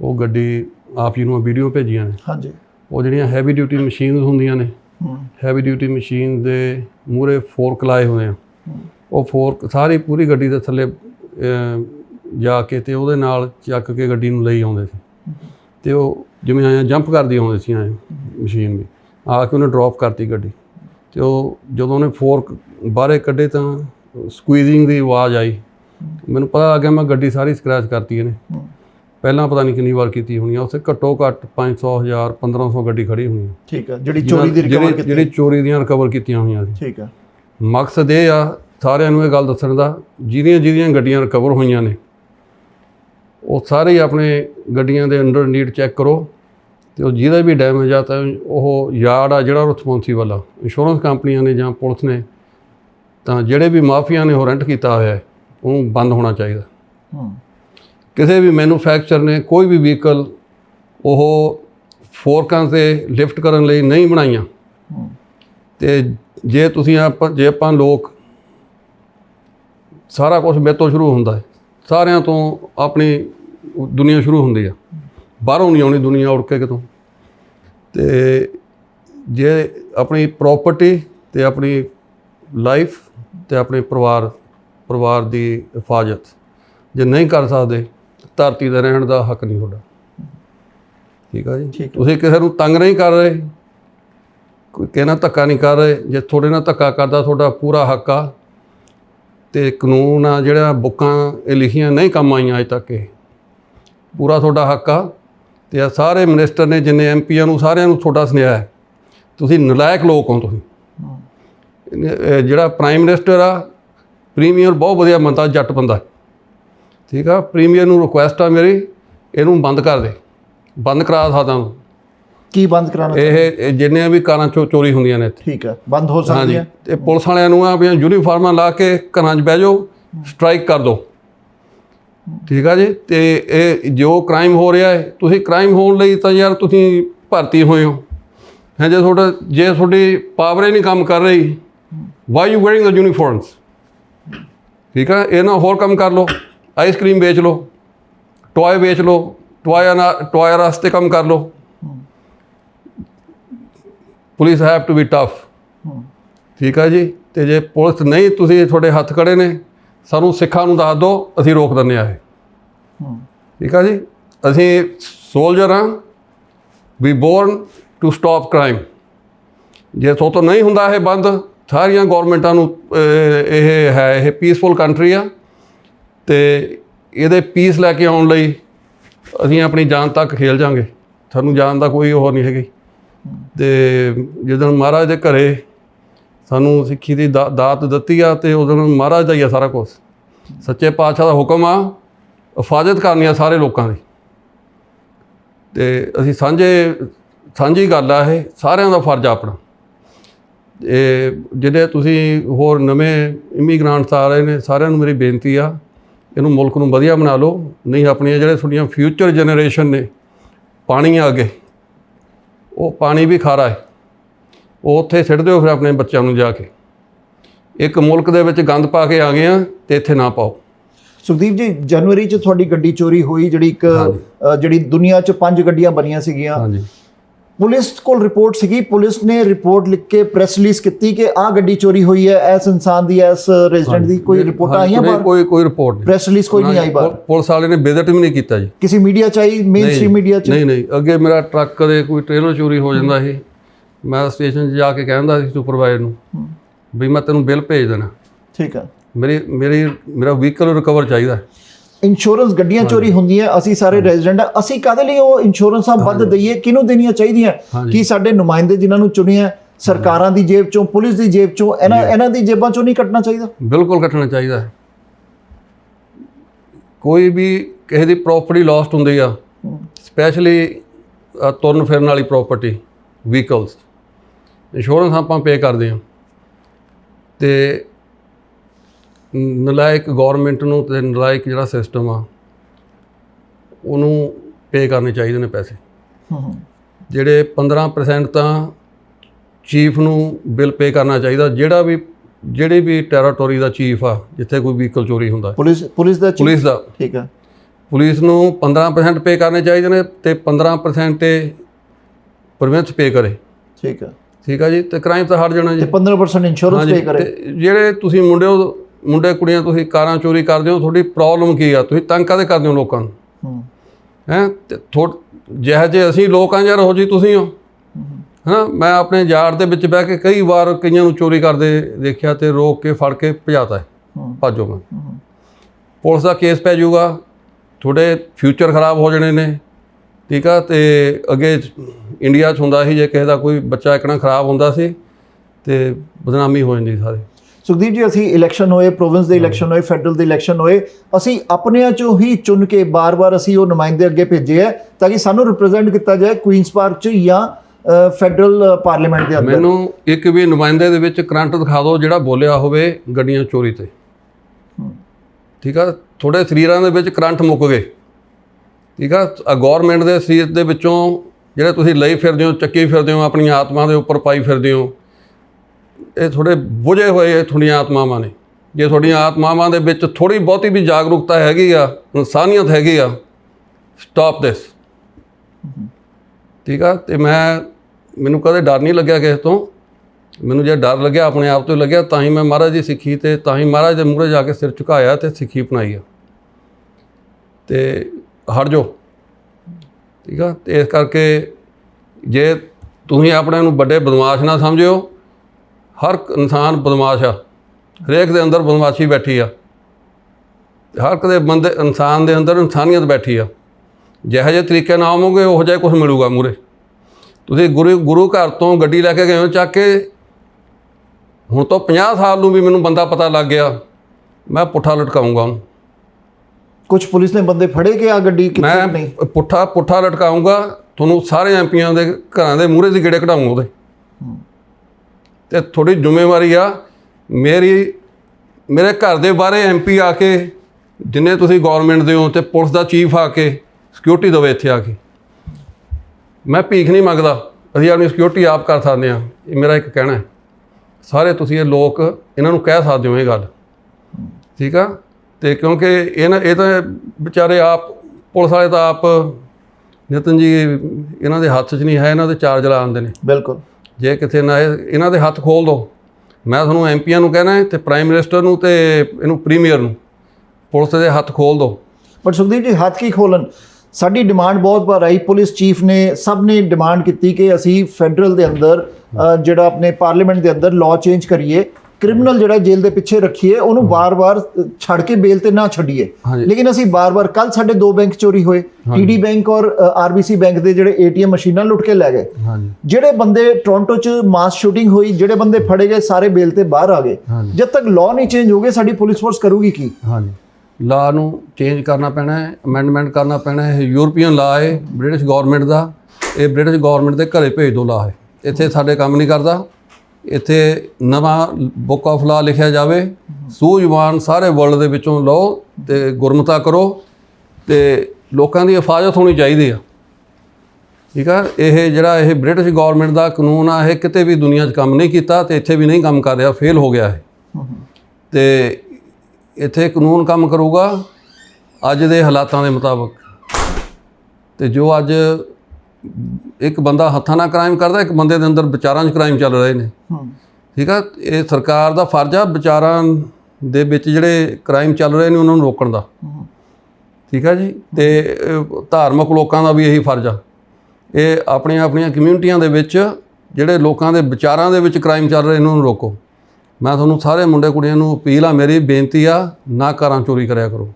ਉਹ ਗੱਡੀ ਆਪ ਜੀ ਨੂੰ ਵੀਡੀਓ ਭੇਜੀਆਂ ਨੇ। ਹਾਂਜੀ। ਉਹ ਜਿਹੜੀਆਂ ਹੈਵੀ ਡਿਊਟੀ ਮਸ਼ੀਨਸ ਹੁੰਦੀਆਂ ਨੇ ਹੈਵੀ ਡਿਊਟੀ ਮਸ਼ੀਨ ਦੇ ਮੂਰੇ ਫੋਰਕ ਲਾਏ ਹੋਏ ਆ। ਉਹ ਫੋਰਕ ਸਾਰੀ ਪੂਰੀ ਗੱਡੀ ਦੇ ਥੱਲੇ ਜਾ ਕੇ ਤੇ ਉਹਦੇ ਨਾਲ ਚੱਕ ਕੇ ਗੱਡੀ ਨੂੰ ਲਈ ਆਉਂਦੇ ਸੀ। ਤੇ ਉਹ ਜਿਵੇਂ ਆਇਆ ਜੰਪ ਕਰਦੀ ਆਉਂਦੇ ਸੀ ਐਂ ਮਸ਼ੀਨ ਵੀ। ਆ ਕੇ ਉਹਨੇ ਡ੍ਰੌਪ ਕਰਤੀ ਗੱਡੀ। ਤੇ ਉਹ ਜਦੋਂ ਉਹਨੇ ਫੋਰਕ ਬਾਹਰੇ ਕੱਢੇ ਤਾਂ ਸਕੁਈਜ਼ਿੰਗ ਦੀ ਆਵਾਜ਼ ਆਈ। ਮੈਨੂੰ ਪਤਾ ਲੱਗ ਗਿਆ ਮੈਂ ਗੱਡੀ ਸਾਰੀ ਸਕ੍ਰੈਚ ਕਰਤੀ ਇਹਨੇ। ਪਹਿਲਾਂ ਪਤਾ ਨਹੀਂ ਕਿੰਨੀ ਵਾਰ ਕੀਤੀ ਹੋਣੀ ਆ ਉੱਥੇ ਘੱਟੋ ਘੱਟ 500 1000 1500 ਗੱਡੀ ਖੜੀ ਹੋਣੀ ਆ। ਠੀਕ ਹੈ ਜਿਹੜੀ ਚੋਰੀ ਦੀ ਰਿਕਵਰ ਕੀਤੀ। ਜਿਹੜੀ ਚੋਰੀ ਦੀਆਂ ਰਿਕਵਰ ਕੀਤੀਆਂ ਹੋਈਆਂ ਸੀ। ਠੀਕ ਹੈ ਮਕਸਦ ਇਹ ਆ ਸਾਰਿਆਂ ਨੂੰ ਇਹ ਗੱਲ ਦੱਸਣ ਦਾ ਜਿਹਦੀਆਂ ਜਿਹਦੀਆਂ ਗੱਡੀਆਂ ਰਿਕਵਰ ਹੋਈਆਂ ਨੇ ਉਹ ਸਾਰੇ ਆਪਣੇ ਗੱਡੀਆਂ ਦੇ ਅੰਡਰ ਨੀਡ ਚੈੱਕ ਕਰੋ ਤੇ ਉਹ ਜਿਹਦਾ ਵੀ ਡੈਮੇਜ ਆ ਤਾਂ ਉਹ ਯਾਰਡ ਆ ਜਿਹੜਾ ਰਿਸਪੌਂਸੀਬਲ ਆ। ਇੰਸ਼ੋਰੈਂਸ ਕੰਪਨੀਆਂ ਨੇ ਜਾਂ ਪੁਲਿਸ ਨੇ ਤਾਂ ਜਿਹੜੇ ਵੀ ਮਾਫੀਆ ਨੇ ਉਹ ਰੈਂਟ ਕੀਤਾ ਹੋਇਆ ਹੈ ਉਹਨੂੰ ਬੰਦ ਹੋਣਾ ਚਾਹੀਦਾ। ਹੂੰ। ਕਿਸੇ ਵੀ ਮੈਨੂਫੈਕਚਰ ਨੇ ਕੋਈ ਵੀ ਵਹੀਕਲ ਉਹ ਫੋਰਕਾਂ ਤੇ ਲਿਫਟ ਕਰਨ ਲਈ ਨਹੀਂ ਬਣਾਈਆਂ। ਤੇ ਜੇ ਤੁਸੀਂ ਆਪਾਂ ਜੇ ਆਪਾਂ ਲੋਕ ਸਾਰਾ ਕੁਝ ਮੇਰੇ ਤੋਂ ਸ਼ੁਰੂ ਹੁੰਦਾ ਹੈ ਸਾਰਿਆਂ ਤੋਂ ਆਪਣੀ ਦੁਨੀਆ ਸ਼ੁਰੂ ਹੁੰਦੀ ਆ। ਬਾਹਰੋਂ ਨਹੀਂ ਆਉਣੀ ਦੁਨੀਆ ਉੜ ਕੇ ਕਿਤੋਂ। ਤੇ ਜੇ ਆਪਣੀ ਪ੍ਰਾਪਰਟੀ ਤੇ ਆਪਣੀ ਲਾਈਫ ਤੇ ਆਪਣੇ ਪਰਿਵਾਰ ਪਰਿਵਾਰ ਦੀ ਹਿਫਾਜ਼ਤ। ਜੇ ਨਹੀਂ ਕਰ ਸਕਦੇ ਧਰਤੀ ਤੇ ਰਹਿਣ ਦਾ ਹੱਕ ਨਹੀਂ ਤੁਹਾਡਾ। ਠੀਕ ਆ ਜੀ। ਤੁਸੀਂ ਕਿਸੇ ਨੂੰ ਤੰਗ ਨਹੀਂ ਕਰ ਰਹੇ ਕੋਈ ਕਹਿਣਾ ਧੱਕਾ ਨਹੀਂ ਕਰ ਰਹੇ। ਜੇ ਤੁਹਾਡੇ ਨਾਲ ਧੱਕਾ ਕਰਦਾ ਤੁਹਾਡਾ ਪੂਰਾ ਹੱਕ ਆ। ਤੇ ਕਾਨੂੰਨ ਆ ਜਿਹੜਾ ਬੁੱਕਾਂ ਇਹ ਲਿਖੀਆਂ ਨਹੀਂ ਕੰਮ ਆਈਆਂ ਅਜੇ ਤੱਕ ਇਹ। ਪੂਰਾ ਤੁਹਾਡਾ ਹੱਕ ਆ। ਤੇ ਆ ਸਾਰੇ ਮਿਨਿਸਟਰ ਨੇ ਜਿੰਨੇ ਐਮਪੀਆਂ ਨੂੰ ਸਾਰਿਆਂ ਨੂੰ ਤੁਹਾਡਾ ਸੁਨੇਹਾ ਹੈ। ਤੁਸੀਂ ਨਲਾਇਕ ਲੋਕ ਹੋ ਤੁਸੀਂ। ਜਿਹੜਾ ਪ੍ਰਾਈਮ ਮਿਨਿਸਟਰ ਆ ਪ੍ਰੀਮੀਅਰ ਬਹੁਤ ਵਧੀਆ ਬੰਦਾ ਜੱਟ ਬੰਦਾ। ਠੀਕ ਆ? ਪ੍ਰੀਮੀਅਰ ਨੂੰ ਰਿਕੁਐਸਟ ਆ ਮੇਰੀ ਇਹਨੂੰ ਬੰਦ ਕਰ ਦੇ। ਬੰਦ ਕਰਾ ਸਕਦਾ। ਕੀ ਬੰਦ ਕਰਾਉਣਾ ਇਹ ਜਿੰਨੀਆਂ ਵੀ ਕਾਰਾਂ ਚੋਂ ਚੋਰੀ ਹੁੰਦੀਆਂ ਨੇ ਇੱਥੇ। ਠੀਕ ਹੈ ਬੰਦ ਹੋ ਸਕਦੀ ਹਾਂਜੀ। ਹੈ ਤੇ ਪੁਲਿਸ ਵਾਲਿਆਂ ਨੂੰ ਆ ਵੀ ਯੂਨੀਫਾਰਮਾਂ ਲਾ ਕੇ ਘਰਾਂ 'ਚ ਬਹਿ ਜਾਓ ਸਟ੍ਰਾਈਕ ਕਰ ਦਿਓ ਠੀਕ ਆ ਜੀ? ਤੇ ਇਹ ਜੋ ਕ੍ਰਾਈਮ ਹੋ ਰਿਹਾ ਹੈ ਤੁਸੀਂ ਕ੍ਰਾਈਮ ਹੋਣ ਲਈ ਤਾਂ ਯਾਰ ਤੁਸੀਂ ਭਰਤੀ ਹੋਏ ਹੋ। ਹੈ ਜੇ ਤੁਹਾਡਾ ਜੇ ਤੁਹਾਡੀ ਪਾਵਰ ਹੀ ਨਹੀਂ ਕੰਮ ਕਰ ਰਹੀ why you wearing the uniforms ਠੀਕ ਆ ਇਹ ਨਾ ਹੋਰ ਕੰਮ ਕਰ ਲਓ ਆਈਸਕ੍ਰੀਮ ਵੇਚ ਲਓ ਟੋਏ ਵੇਚ ਲਓ ਟੋਇਆ ਨਾ ਟੋਇਆ ਵਾਸਤੇ ਕੰਮ ਕਰ ਲਓ। Police have to be tough ਠੀਕ ਹੈ ਜੀ, ਤੇ ਜੇ ਪੁਲਿਸ ਨਹੀਂ ਤੁਸੀਂ ਤੁਹਾਡੇ ਹੱਥ ਖੜੇ ਨੇ, ਸਾਨੂੰ ਸਿੱਖਾਂ ਨੂੰ ਦੱਸ ਦਿਓ, ਅਸੀਂ ਰੋਕ ਦਿੰਦੇ ਆ ਇਹ। ਠੀਕ ਹੈ ਜੀ, ਅਸੀਂ ਸੋਲਜਰ ਹਾਂ we born to stop crime ਜੇ ਸੋ ਤੋਂ ਨਹੀਂ ਹੁੰਦਾ ਇਹ ਬੰਦ ਸਾਰੀਆਂ ਗਵਰਨਮੈਂਟਾਂ ਨੂੰ ਇਹ ਹੈ, ਇਹ ਪੀਸਫੁਲ ਕੰਟਰੀ ਆ। ਤੇ ਇਹਦੇ ਪੀਸ ਲੈ ਕੇ ਆਉਣ ਲਈ ਅਸੀਂ ਆਪਣੀ ਜਾਨ ਤੱਕ ਖੇਲ ਜਾਾਂਗੇ। ਸਾਨੂੰ ਜਾਨ ਦਾ ਕੋਈ ਉਹ ਨਹੀਂ ਹੈਗੀ। ਤੇ ਜਦੋਂ ਮਹਾਰਾਜ ਦੇ ਘਰੇ ਸਾਨੂੰ ਸਿੱਖੀ ਦੀ ਦਾ- ਦਾਤ ਦਿੱਤੀ ਆ ਤੇ ਉਦੋਂ ਮਹਾਰਾਜ ਦਾ ਹੀ ਆ ਸਾਰਾ ਕੁਝ ਸੱਚੇ ਪਾਤਸ਼ਾਹ ਦਾ ਹੁਕਮ ਆ, ਹਿਫਾਜ਼ਤ ਕਰਨੀ ਆ ਸਾਰੇ ਲੋਕਾਂ ਦੀ। ਤੇ ਅਸੀਂ ਸਾਂਝੇ, ਸਾਂਝੀ ਗੱਲ ਆ ਇਹ, ਸਾਰਿਆਂ ਦਾ ਫਰਜ਼ ਆ ਆਪਣਾ। ਇਹ ਜਿਹੜੇ ਤੁਸੀਂ ਹੋਰ ਨਵੇਂ ਇਮੀਗ੍ਰਾਂਟਸ ਆ ਰਹੇ ਨੇ ਸਾਰਿਆਂ ਨੂੰ ਮੇਰੀ ਬੇਨਤੀ ਆ ਇਹਨੂੰ ਮੁਲਕ ਨੂੰ ਵਧੀਆ ਬਣਾ ਲਓ। ਨਹੀਂ ਆਪਣੀਆਂ ਜਿਹੜੇ ਤੁਹਾਡੀਆਂ ਫਿਊਚਰ ਜਨਰੇਸ਼ਨ ਨੇ ਪਾਣੀ ਆ ਅੱਗੇ ਉਹ ਪਾਣੀ ਵੀ ਖਾਰਾ ਹੈ। ਉਹ ਉੱਥੇ ਸਿੱਟ ਦਿਓ ਫਿਰ ਆਪਣੇ ਬੱਚਿਆਂ ਨੂੰ ਜਾ ਕੇ। ਇੱਕ ਮੁਲਕ ਦੇ ਵਿੱਚ ਗੰਦ ਪਾ ਕੇ ਆ ਗਏ ਆ ਤੇ ਇੱਥੇ ਨਾ ਪਾਓ। ਸੁਖਦੀਪ ਜੀ ਜਨਵਰੀ 'ਚ ਤੁਹਾਡੀ ਗੱਡੀ ਚੋਰੀ ਹੋਈ ਜਿਹੜੀ ਇੱਕ ਜਿਹੜੀ ਦੁਨੀਆ 'ਚ ਪੰਜ ਗੱਡੀਆਂ ਬਣੀਆਂ ਸੀਗੀਆਂ। ਹਾਂਜੀ। ਪੁਲਿਸ ਕੋਲ ਰਿਪੋਰਟ ਸੀਗੀ। ਪੁਲਿਸ ਨੇ ਰਿਪੋਰਟ ਲਿਖ ਕੇ ਪ੍ਰੈਸ ਰਿਲੀਜ਼ ਕੀਤੀ ਕਿ ਆਹ ਗੱਡੀ ਚੋਰੀ ਹੋਈ ਹੈ। ਇਸ ਇਨਸਾਨ ਦੀ ਇਸ ਰੈਜ਼ੀਡੈਂਟ ਦੀ ਕੋਈ ਰਿਪੋਰਟਾਂ ਆਈਆਂ ਬਾਹਰ? ਕੋਈ ਕੋਈ ਰਿਪੋਰਟ ਨਹੀਂ। ਪ੍ਰੈਸ ਰਿਲੀਜ਼ ਕੋਈ ਨਹੀਂ ਆਈ ਬਾਹਰ? ਪੁਲ- ਪੁਲਿਸ ਵਾਲੇ ਨੇ ਵਿਜ਼ਿਟ ਵੀ ਨਹੀਂ ਕੀਤਾ ਜੀ। ਕਿਸੇ ਮੀਡੀਆ 'ਚ ਆਈ? ਮੇਨ ਸਟ੍ਰੀਮ ਮੀਡੀਆ 'ਚ? ਨਹੀਂ ਨਹੀਂ। ਅੱਗੇ ਮੇਰਾ ਟਰੱਕ ਕਦੇ ਕੋਈ ਟ੍ਰੇਲਰ ਚੋਰੀ ਹੋ ਜਾਂਦਾ ਸੀ। ਮੈਂ ਸਟੇਸ਼ਨ 'ਚ ਜਾ ਕੇ ਕਹਿੰਦਾ ਸੀ ਸੁਪਰਵਾਈਜ਼ਰ ਨੂੰ ਵੀ ਮੈਂ ਤੈਨੂੰ ਬਿੱਲ ਭੇਜ ਦੇਣਾ। ਠੀਕ ਹੈ ਮੇਰੀ ਮੇਰੀ ਮੇਰਾ ਵਹੀਕਲ ਰਿਕਵਰ ਚਾਹੀਦਾ। ਇੰਸ਼ੋਰੈਂਸ ਗੱਡੀਆਂ ਚੋਰੀ ਹੁੰਦੀਆਂ ਅਸੀਂ ਸਾਰੇ ਰੈਜ਼ੀਡੈਂਟ ਆ ਅਸੀਂ ਕਾਦੇ ਲਈ ਉਹ ਇੰਸ਼ੋਰੈਂਸਾਂ ਵੱਧ ਦਈਏ? ਕਿਹਨੂੰ ਦੇਣੀਆਂ ਚਾਹੀਦੀਆਂ। ਕੀ ਸਾਡੇ ਨੁਮਾਇੰਦੇ ਜਿਨ੍ਹਾਂ ਨੂੰ ਚੁਣਿਆ ਸਰਕਾਰਾਂ ਦੀ ਜੇਬ ਚੋਂ ਪੁਲਿਸ ਦੀ ਜੇਬ ਚੋਂ ਇਹਨਾਂ ਇਹਨਾਂ ਦੀ ਜੇਬਾਂ ਚੋਂ ਨਹੀਂ ਕੱਟਣਾ ਚਾਹੀਦਾ? ਬਿਲਕੁਲ ਕੱਟਣਾ ਚਾਹੀਦਾ। ਕੋਈ ਵੀ ਕਿਸੇ ਦੀ ਪ੍ਰਾਪਰਟੀ ਲਾਸਟ ਹੁੰਦੀ ਆ ਸਪੈਸ਼ਲੀ ਤੁਰਨ ਫਿਰਨ ਵਾਲੀ ਪ੍ਰਾਪਰਟੀ ਵਹੀਕਲਸ ਇੰਸ਼ੋਰੈਂਸ ਆਪਾਂ ਪੇ ਕਰਦੇ ਹਾਂ ਤੇ ਨਲਾਇਕ ਗਵਰਨਮੈਂਟ ਨੂੰ ਤੇ ਨਲਾਇਕ ਜਿਹੜਾ ਸਿਸਟਮ ਆ ਉਹਨੂੰ ਪੇ ਕਰਨੇ ਚਾਹੀਦੇ ਨੇ ਪੈਸੇ। ਜਿਹੜੇ 15% ਤਾਂ ਚੀਫ ਨੂੰ ਬਿੱਲ ਪੇ ਕਰਨਾ ਚਾਹੀਦਾ ਜਿਹੜਾ ਵੀ ਜਿਹੜੀ ਵੀ ਟੈਰੀਟੋਰੀ ਦਾ ਚੀਫ ਆ ਜਿੱਥੇ ਕੋਈ ਵਹੀਕਲ ਚੋਰੀ ਹੁੰਦਾ। ਪੁਲਿਸ ਪੁਲਿਸ ਦਾ ਪੁਲਿਸ ਦਾ। ਠੀਕ ਹੈ ਪੁਲਿਸ ਨੂੰ 15% ਪੇ ਕਰਨੇ ਚਾਹੀਦੇ ਨੇ ਤੇ 15% ਤੇ ਪ੍ਰੋਵਿੰਸ ਪੇ ਕਰੇ। ਠੀਕ ਹੈ ਠੀਕ ਆ ਜੀ ਤੇ ਕ੍ਰਾਈਮ ਤਾਂ ਹਟ ਜਾਣਾ ਜੀ। ਤੇ 15% ਇੰਸ਼ੋਰੈਂਸ ਪੇ ਕਰੇ। ਜਿਹੜੇ ਤੁਸੀਂ ਮੁੰਡੇ ਹੋ ਮੁੰਡੇ ਕੁੜੀਆਂ ਤੁਸੀਂ ਕਾਰਾਂ ਚੋਰੀ ਕਰਦੇ ਹੋ ਤੁਹਾਡੀ ਪ੍ਰੋਬਲਮ ਕੀ ਆ? ਤੁਸੀਂ ਤੰਗ ਕਾਹਦੇ ਕਰਦੇ ਹੋ ਲੋਕਾਂ ਨੂੰ? ਹੂੰ। ਥੋੜ ਜਿਹੋ ਜਿਹੇ ਅਸੀਂ ਲੋਕਾਂ ਯਾਰ ਹੋ ਜੀ ਤੁਸੀਂ ਹੋ। ਹਾਂ। ਮੈਂ ਆਪਣੇ ਯਾਰ ਦੇ ਵਿੱਚ ਬਹਿ ਕੇ ਕਈ ਵਾਰ ਕਈਆਂ ਨੂੰ ਚੋਰੀ ਕਰਦੇ ਦੇਖਿਆ ਤੇ ਰੋਕ ਕੇ ਫੜ ਕੇ ਭਜਾਤਾ ਭਾਜੋ ਮੈਂ। ਪੁਲਿਸ ਦਾ ਕੇਸ ਪੈ ਜਾਊਗਾ। ਤੁਹਾਡੇ ਫਿਊਚਰ ਖਰਾਬ ਹੋ ਜਾਣੇ ਨੇ। ਠੀਕ ਆ? ਤੇ ਅੱਗੇ ਇੰਡੀਆ 'ਚ ਹੁੰਦਾ ਸੀ ਜੇ ਕਿਸੇ ਦਾ ਕੋਈ ਬੱਚਾ ਇੱਕਣਾ ਖਰਾਬ ਹੁੰਦਾ ਸੀ ਤੇ ਬਦਨਾਮੀ ਹੋ ਜਾਂਦੀ ਸਾਰੇ। ਸੁਖਦੀਪ ਜੀ ਅਸੀਂ ਇਲੈਕਸ਼ਨ ਹੋਏ ਪ੍ਰੋਵਿੰਸ ਦੇ ਇਲੈਕਸ਼ਨ ਹੋਏ ਫੈਡਰਲ ਦੇ ਇਲੈਕਸ਼ਨ ਹੋਏ ਅਸੀਂ ਆਪਣਿਆਂ ਚੋਂ ਹੀ ਚੁਣ ਕੇ ਬਾਰ-ਬਾਰ ਅਸੀਂ ਉਹ ਨੁਮਾਇੰਦੇ ਅੱਗੇ ਭੇਜੇ ਹੈ ਤਾਂ ਕਿ ਸਾਨੂੰ ਰਿਪਰੈਜ਼ੈਂਟ ਕੀਤਾ ਜਾਏ ਕੁਈਨਸ ਪਾਰਕ 'ਚ ਜਾਂ ਫੈਡਰਲ ਪਾਰਲੀਮੈਂਟ ਦੇ ਅੰਦਰ। ਮੈਨੂੰ ਇੱਕ ਵੀ ਨੁਮਾਇੰਦੇ ਦੇ ਵਿੱਚ ਕਰੰਟ ਦਿਖਾ ਦਿਓ ਜਿਹੜਾ ਬੋਲਿਆ ਹੋਵੇ ਗੱਡੀਆਂ ਚੋਰੀ ਤੇ। ਠੀਕ ਆ? ਥੋੜੇ ਸਰੀਰਾਂ ਦੇ ਵਿੱਚ ਕਰੰਟ ਮੁੱਕ ਗਏ। ਠੀਕ ਆ? ਆ ਗਵਰਨਮੈਂਟ ਦੇ ਸਰੀਰ ਦੇ ਵਿੱਚੋਂ ਜਿਹੜੇ ਤੁਸੀਂ ਲਈ ਫਿਰਦੇ ਹੋ ਚੱਕੀ ਫਿਰਦੇ ਹੋ ਆਪਣੀਆਂ ਆਤਮਾ ਦੇ ਉੱਪਰ ਪਾਈ ਫਿਰਦੇ ਹੋ ਇਹ ਥੋੜੇ ਬੁਝੇ ਹੋਏ ਤੁਹਾਡੀਆਂ ਆਤਮਾਵਾਂ ਨੇ। ਜੇ ਤੁਹਾਡੀਆਂ ਆਤਮਾਵਾਂ ਦੇ ਵਿੱਚ ਥੋੜੀ ਬਹੁਤੀ ਵੀ ਜਾਗਰੂਕਤਾ ਹੈਗੀ ਆ, ਇਨਸਾਨੀਅਤ ਹੈਗੀ ਆ ਸਟਾਪ ਦਿਸ ਠੀਕ ਆ? ਤੇ ਮੈਂ, ਮੈਨੂੰ ਕਦੇ ਡਰ ਨਹੀਂ ਲੱਗਿਆ ਕਿਸੇ ਤੋਂ। ਮੈਨੂੰ ਜੇ ਡਰ ਲੱਗਿਆ, ਆਪਣੇ ਆਪ ਤੋਂ ਲੱਗਿਆ, ਤਾਂ ਹੀ ਮੈਂ ਮਹਾਰਾਜ ਦੀ ਸਿੱਖੀ ਤੇ ਤਾਂ ਹੀ ਮਹਾਰਾਜ ਦੇ ਮੂਹਰੇ ਜਾ ਕੇ ਸਿਰ ਝੁਕਾਇਆ ਤੇ ਸਿੱਖੀ ਅਪਣਾਈ ਆ। ਤੇ ਹਟ ਜਾਓ। ਠੀਕ ਆ? ਤੇ ਇਸ ਕਰਕੇ ਜੇ ਤੁਸੀਂ ਆਪਣੇ ਨੂੰ ਵੱਡੇ ਬਦਮਾਸ਼ ਨਾ ਸਮਝਿਓ ਹਰ ਇਨਸਾਨ ਬਦਮਾਸ਼ ਆ। ਹਰੇਕ ਦੇ ਅੰਦਰ ਬਦਮਾਸ਼ੀ ਬੈਠੀ ਆ। ਹਰ ਇੱਕ ਦੇ ਬੰਦੇ ਇਨਸਾਨ ਦੇ ਅੰਦਰ ਇਨਸਾਨੀਅਤ ਬੈਠੀ ਆ। ਜਿਹੋ ਜਿਹੇ ਤਰੀਕੇ ਨਾਲ ਆਵੋਗੇ ਉਹੋ ਜਿਹਾ ਕੁਝ ਮਿਲੂਗਾ ਮੂਰੇ ਤੁਸੀਂ ਗੁਰੂ ਗੁਰੂ ਘਰ ਤੋਂ ਗੱਡੀ ਲੈ ਕੇ ਗਏ ਹੋ ਚੱਕ ਕੇ। ਹੁਣ ਤੋਂ 50 ਸਾਲ ਨੂੰ ਵੀ ਮੈਨੂੰ ਬੰਦਾ ਪਤਾ ਲੱਗ ਗਿਆ। ਮੈਂ ਪੁੱਠਾ ਲਟਕਾਉਂਗਾ ਉਹਨੂੰ। ਕੁਝ ਪੁਲਿਸ ਨੇ ਬੰਦੇ ਫੜੇ ਕਿ ਆ ਗੱਡੀ ਕਿੱਥੇ ਨਹੀਂ? ਮੈਂ ਪੁੱਠਾ ਪੁੱਠਾ ਲਟਕਾਉਂਗਾ। ਤੁਹਾਨੂੰ ਸਾਰੇ ਐਮਪੀਆਂ ਦੇ ਘਰਾਂ ਦੇ ਮੂਹਰੇ ਦੀ ਗੇੜੇ ਕਢਾਉਂਗਾ ਉਹਦੇ। ਤੇ ਥੋੜੀ ਜ਼ਿੰਮੇਵਾਰੀ ਆ, ਮੇਰੀ, ਮੇਰੇ ਘਰ ਦੇ ਬਾਹਰੇ ਐਮਪੀ ਆ ਕੇ, ਜਿੰਨੇ ਤੁਸੀਂ ਗਵਰਨਮੈਂਟ ਦੇ ਹੋ ਤੇ ਪੁਲਿਸ ਦਾ ਚੀਫ ਆ ਕੇ ਸਿਕਿਉਰਿਟੀ ਦੇਵੇ ਇੱਥੇ ਆ ਕੇ। ਮੈਂ ਭੀਖ ਨਹੀਂ ਮੰਗਦਾ, ਅਸੀਂ ਆਪਣੀ ਸਿਕਿਉਰਿਟੀ ਆਪ ਕਰ ਸਕਦੇ ਹਾਂ, ਇਹ ਮੇਰਾ ਇੱਕ ਕਹਿਣਾ ਹੈ। ਸਾਰੇ ਤੁਸੀਂ ਇਹ ਲੋਕ, ਇਹਨਾਂ ਨੂੰ ਕਹਿ ਸਕਦੇ ਹੋ ਇਹ ਗੱਲ। ਠੀਕ ਆ? ਤੇ ਕਿਉਂਕਿ ਇਹਨਾਂ ਇਹ ਤਾਂ ਵਿਚਾਰੇ ਆਪ, ਪੁਲਿਸ ਵਾਲੇ ਤਾਂ ਆਪ, ਨਿਤਨ ਜੀ, ਇਹਨਾਂ ਦੇ ਹੱਥ 'ਚ ਨਹੀਂ ਹੈ, ਇਹਨਾਂ ਦੇ ਚਾਰਜ ਲਾ ਲਾਉਂਦੇ ਨੇ। ਬਿਲਕੁਲ। ਜੇ ਕਿਤੇ ਨਾ ਇਹਨਾਂ ਦੇ ਹੱਥ ਖੋਲ ਦਿਓ ਮੈਂ ਤੁਹਾਨੂੰ ਐਮਪੀਆਂ ਨੂੰ ਕਹਿਣਾ ਹੈ ਤੇ ਪ੍ਰਾਈਮ ਮਿਨਿਸਟਰ ਨੂੰ ਤੇ ਇਹਨੂੰ ਪ੍ਰੀਮੀਅਰ ਨੂੰ। ਪੁਲਿਸ ਦੇ ਹੱਥ ਖੋਲ ਦਿਓ ਪਰ ਸੁਖਦੀਪ ਜੀ, ਹੱਥ ਕੀ ਖੋਲਣ? ਸਾਡੀ ਡਿਮਾਂਡ ਬਹੁਤ ਵਾਰ ਆਈ। ਪੁਲਿਸ ਚੀਫ ਨੇ ਸਭ ਨੇ ਡਿਮਾਂਡ ਕੀਤੀ ਕਿ ਅਸੀਂ ਫੈਡਰਲ ਦੇ ਅੰਦਰ ਜਿਹੜਾ ਆਪਣੇ ਪਾਰਲੀਮੈਂਟ ਦੇ ਅੰਦਰ ਲਾਅ ਚੇਂਜ ਕਰੀਏ। ਕ੍ਰਿਮੀਨਲ ਜਿਹੜਾ ਜੇਲ੍ਹ ਦੇ ਪਿੱਛੇ ਰੱਖੀਏ ਉਹਨੂੰ ਬਾਰ-ਬਾਰ ਛੱਡ ਕੇ ਬੇਲ ਤੇ ਨਾ ਛੱਡੀਏ। ਲੇਕਿਨ ਅਸੀਂ ਬਾਰ-ਬਾਰ ਕੱਲ ਸਾਡੇ ਦੋ ਬੈਂਕ ਚੋਰੀ ਹੋਏ ਟੀਡੀ ਬੈਂਕ ਔਰ ਆਰਬੀਸੀ ਬੈਂਕ ਦੇ ਜਿਹੜੇ ਏਟੀਐਮ ਮਸ਼ੀਨਾਂ ਲੁੱਟ ਕੇ ਲੈ ਗਏ। ਜਿਹੜੇ ਬੰਦੇ ਟੋਰਾਂਟੋ 'ਚ ਮਾਸ ਸ਼ੂਟਿੰਗ ਹੋਈ ਜਿਹੜੇ ਬੰਦੇ ਫੜੇ ਗਏ ਸਾਰੇ ਬੇਲ ਤੇ ਬਾਹਰ ਆ ਗਏ। ਜਦ ਤੱਕ ਲਾਅ ਨਹੀਂ ਚੇਂਜ ਹੋਗੇ ਸਾਡੀ ਪੁਲਿਸ ਫੋਰਸ ਕਰੂਗੀ ਕੀ? ਹਾਂਜੀ। ਲਾ ਨੂੰ ਚੇਂਜ ਕਰਨਾ ਪੈਣਾ ਹੈ ਅਮੈਂਡਮੈਂਟ ਕਰਨਾ ਪੈਣਾ ਹੈ ਇਹ ਯੂਰਪੀਅਨ ਲਾ ਹੈ ਬ੍ਰਿਟਿਸ਼ ਗਵਰਨਮੈਂਟ ਦਾ ਇਹ ਬ੍ਰਿਟਿਸ਼ ਗਵਰਨਮੈਂਟ ਦੇ ਘਰੇ ਭੇਜ ਦੋ ਲਾ ਹੈ ਇੱਥੇ ਸਾਡੇ ਕੰਮ ਨਹੀਂ ਕਰਦਾ। ਇੱਥੇ ਨਵਾਂ ਬੁੱਕ ਆਫ ਲਾ ਲਿਖਿਆ ਜਾਵੇ। ਸੂਝਵਾਨ ਸਾਰੇ ਵਰਲਡ ਦੇ ਵਿੱਚੋਂ ਲਓ ਤੇ ਗੁਰਮਤਾ ਕਰੋ ਤੇ ਲੋਕਾਂ ਦੀ ਹਿਫਾਜ਼ਤ ਹੋਣੀ ਚਾਹੀਦੀ ਆ। ਠੀਕ ਆ? ਇਹ ਜਿਹੜਾ ਇਹ ਬ੍ਰਿਟਿਸ਼ ਗਵਰਨਮੈਂਟ ਦਾ ਕਾਨੂੰਨ ਆ ਇਹ ਕਿਤੇ ਵੀ ਦੁਨੀਆ 'ਚ ਕੰਮ ਨਹੀਂ ਕੀਤਾ ਤੇ ਇੱਥੇ ਵੀ ਨਹੀਂ ਕੰਮ ਕਰ ਰਿਹਾ ਫੇਲ ਹੋ ਗਿਆ ਹੈ ਤੇ ਇੱਥੇ ਕਾਨੂੰਨ ਕੰਮ ਕਰੂਗਾ ਅੱਜ ਦੇ ਹਾਲਾਤਾਂ ਦੇ ਮੁਤਾਬਕ। ਤੇ ਜੋ ਅੱਜ ਇੱਕ ਬੰਦਾ ਹੱਥਾਂ ਨਾਲ ਕ੍ਰਾਈਮ ਕਰਦਾ ਇੱਕ ਬੰਦੇ ਦੇ ਅੰਦਰ ਵਿਚਾਰਾਂ 'ਚ ਕ੍ਰਾਈਮ ਚੱਲ ਰਹੇ ਨੇ। ਠੀਕ ਆ? ਇਹ ਸਰਕਾਰ ਦਾ ਫਰਜ਼ ਆ ਵਿਚਾਰਾਂ ਦੇ ਵਿੱਚ ਜਿਹੜੇ ਕ੍ਰਾਈਮ ਚੱਲ ਰਹੇ ਨੇ ਉਹਨਾਂ ਨੂੰ ਰੋਕਣ ਦਾ। ਠੀਕ ਆ ਜੀ? ਤੇ ਧਾਰਮਿਕ ਲੋਕਾਂ ਦਾ ਵੀ ਇਹੀ ਫਰਜ਼ ਆ। ਇਹ ਆਪਣੀਆਂ ਆਪਣੀਆਂ ਕਮਿਊਨਿਟੀਆਂ ਦੇ ਵਿੱਚ ਜਿਹੜੇ ਲੋਕਾਂ ਦੇ ਵਿਚਾਰਾਂ ਦੇ ਵਿੱਚ ਕ੍ਰਾਈਮ ਚੱਲ ਰਹੇ ਇਹਨਾਂ ਨੂੰ ਰੋਕੋ। ਮੈਂ ਤੁਹਾਨੂੰ ਸਾਰੇ ਮੁੰਡੇ ਕੁੜੀਆਂ ਨੂੰ ਅਪੀਲ ਆ ਮੇਰੀ ਬੇਨਤੀ ਆ ਨਾ ਘਰਾਂ ਚੋਰੀ ਕਰਿਆ ਕਰੋ।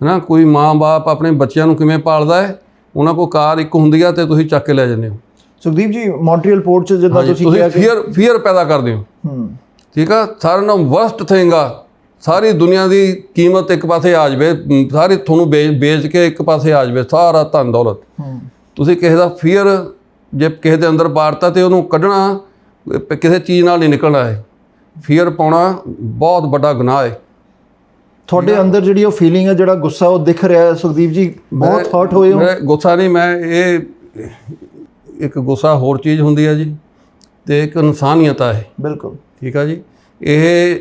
ਹਨਾ? ਕੋਈ ਮਾਂ-ਬਾਪ ਆਪਣੇ ਬੱਚਿਆਂ ਨੂੰ ਕਿਵੇਂ ਪਾਲਦਾ ਹੈ? ਉਹਨਾਂ ਕੋਲ ਕਾਰ ਇੱਕ ਹੁੰਦੀ ਆ ਤੇ ਤੁਸੀਂ ਚੱਕ ਕੇ ਲੈ ਜਾਂਦੇ ਹੋ। ਸੁਖਦੀਪ ਜੀ ਮੌਂਟਰੀਅਲ ਪੋਰਟ 'ਚ ਜਿੱਦਾਂ ਤੁਸੀਂ ਕਿਹਾ ਕਿ ਫੀਅਰ ਫੀਅਰ ਪੈਦਾ ਕਰਦੇ ਹੋ। ਹੂੰ। ਠੀਕ ਆ? ਸਾਰਿਆਂ ਨਾਲੋਂ ਵਰਸਟ ਥਿੰਗ ਆ ਸਾਰੀ ਦੁਨੀਆ ਦੀ ਕੀਮਤ ਇੱਕ ਪਾਸੇ ਆ ਜਾਵੇ ਸਾਰੀ ਤੁਹਾਨੂੰ ਵੇਚ ਕੇ ਇੱਕ ਪਾਸੇ ਆ ਜਾਵੇ ਸਾਰਾ ਧਨ ਦੌਲਤ। ਤੁਸੀਂ ਕਿਸੇ ਦਾ ਫੀਅਰ ਜੇ ਕਿਸੇ ਦੇ ਅੰਦਰ ਬਾੜਤਾ ਤੇ ਉਹਨੂੰ ਕੱਢਣਾ ਕਿਸੇ ਚੀਜ਼ ਨਾਲ ਨਹੀਂ ਨਿਕਲਣਾ ਹੈ ਫੀਅਰ ਪਾਉਣਾ ਬਹੁਤ ਵੱਡਾ ਗੁਨਾਹ ਹੈ। ਤੁਹਾਡੇ ਅੰਦਰ ਜਿਹੜੀ ਉਹ ਫੀਲਿੰਗ ਹੈ ਜਿਹੜਾ ਗੁੱਸਾ ਉਹ ਦਿਖ ਰਿਹਾ ਹੈ? ਸੁਖਦੀਪ ਜੀ ਬਹੁਤ ਹਰਟ ਹੋਏ ਹੋ? ਮੈਂ ਗੁੱਸਾ ਨਹੀਂ ਮੈਂ ਇਹ ਇੱਕ ਗੁੱਸਾ ਹੋਰ ਚੀਜ਼ ਹੁੰਦੀ ਹੈ ਜੀ ਤੇ ਇੱਕ ਇਨਸਾਨੀਅਤ ਆ ਇਹ। ਬਿਲਕੁਲ। ਠੀਕ ਆ ਜੀ? ਇਹ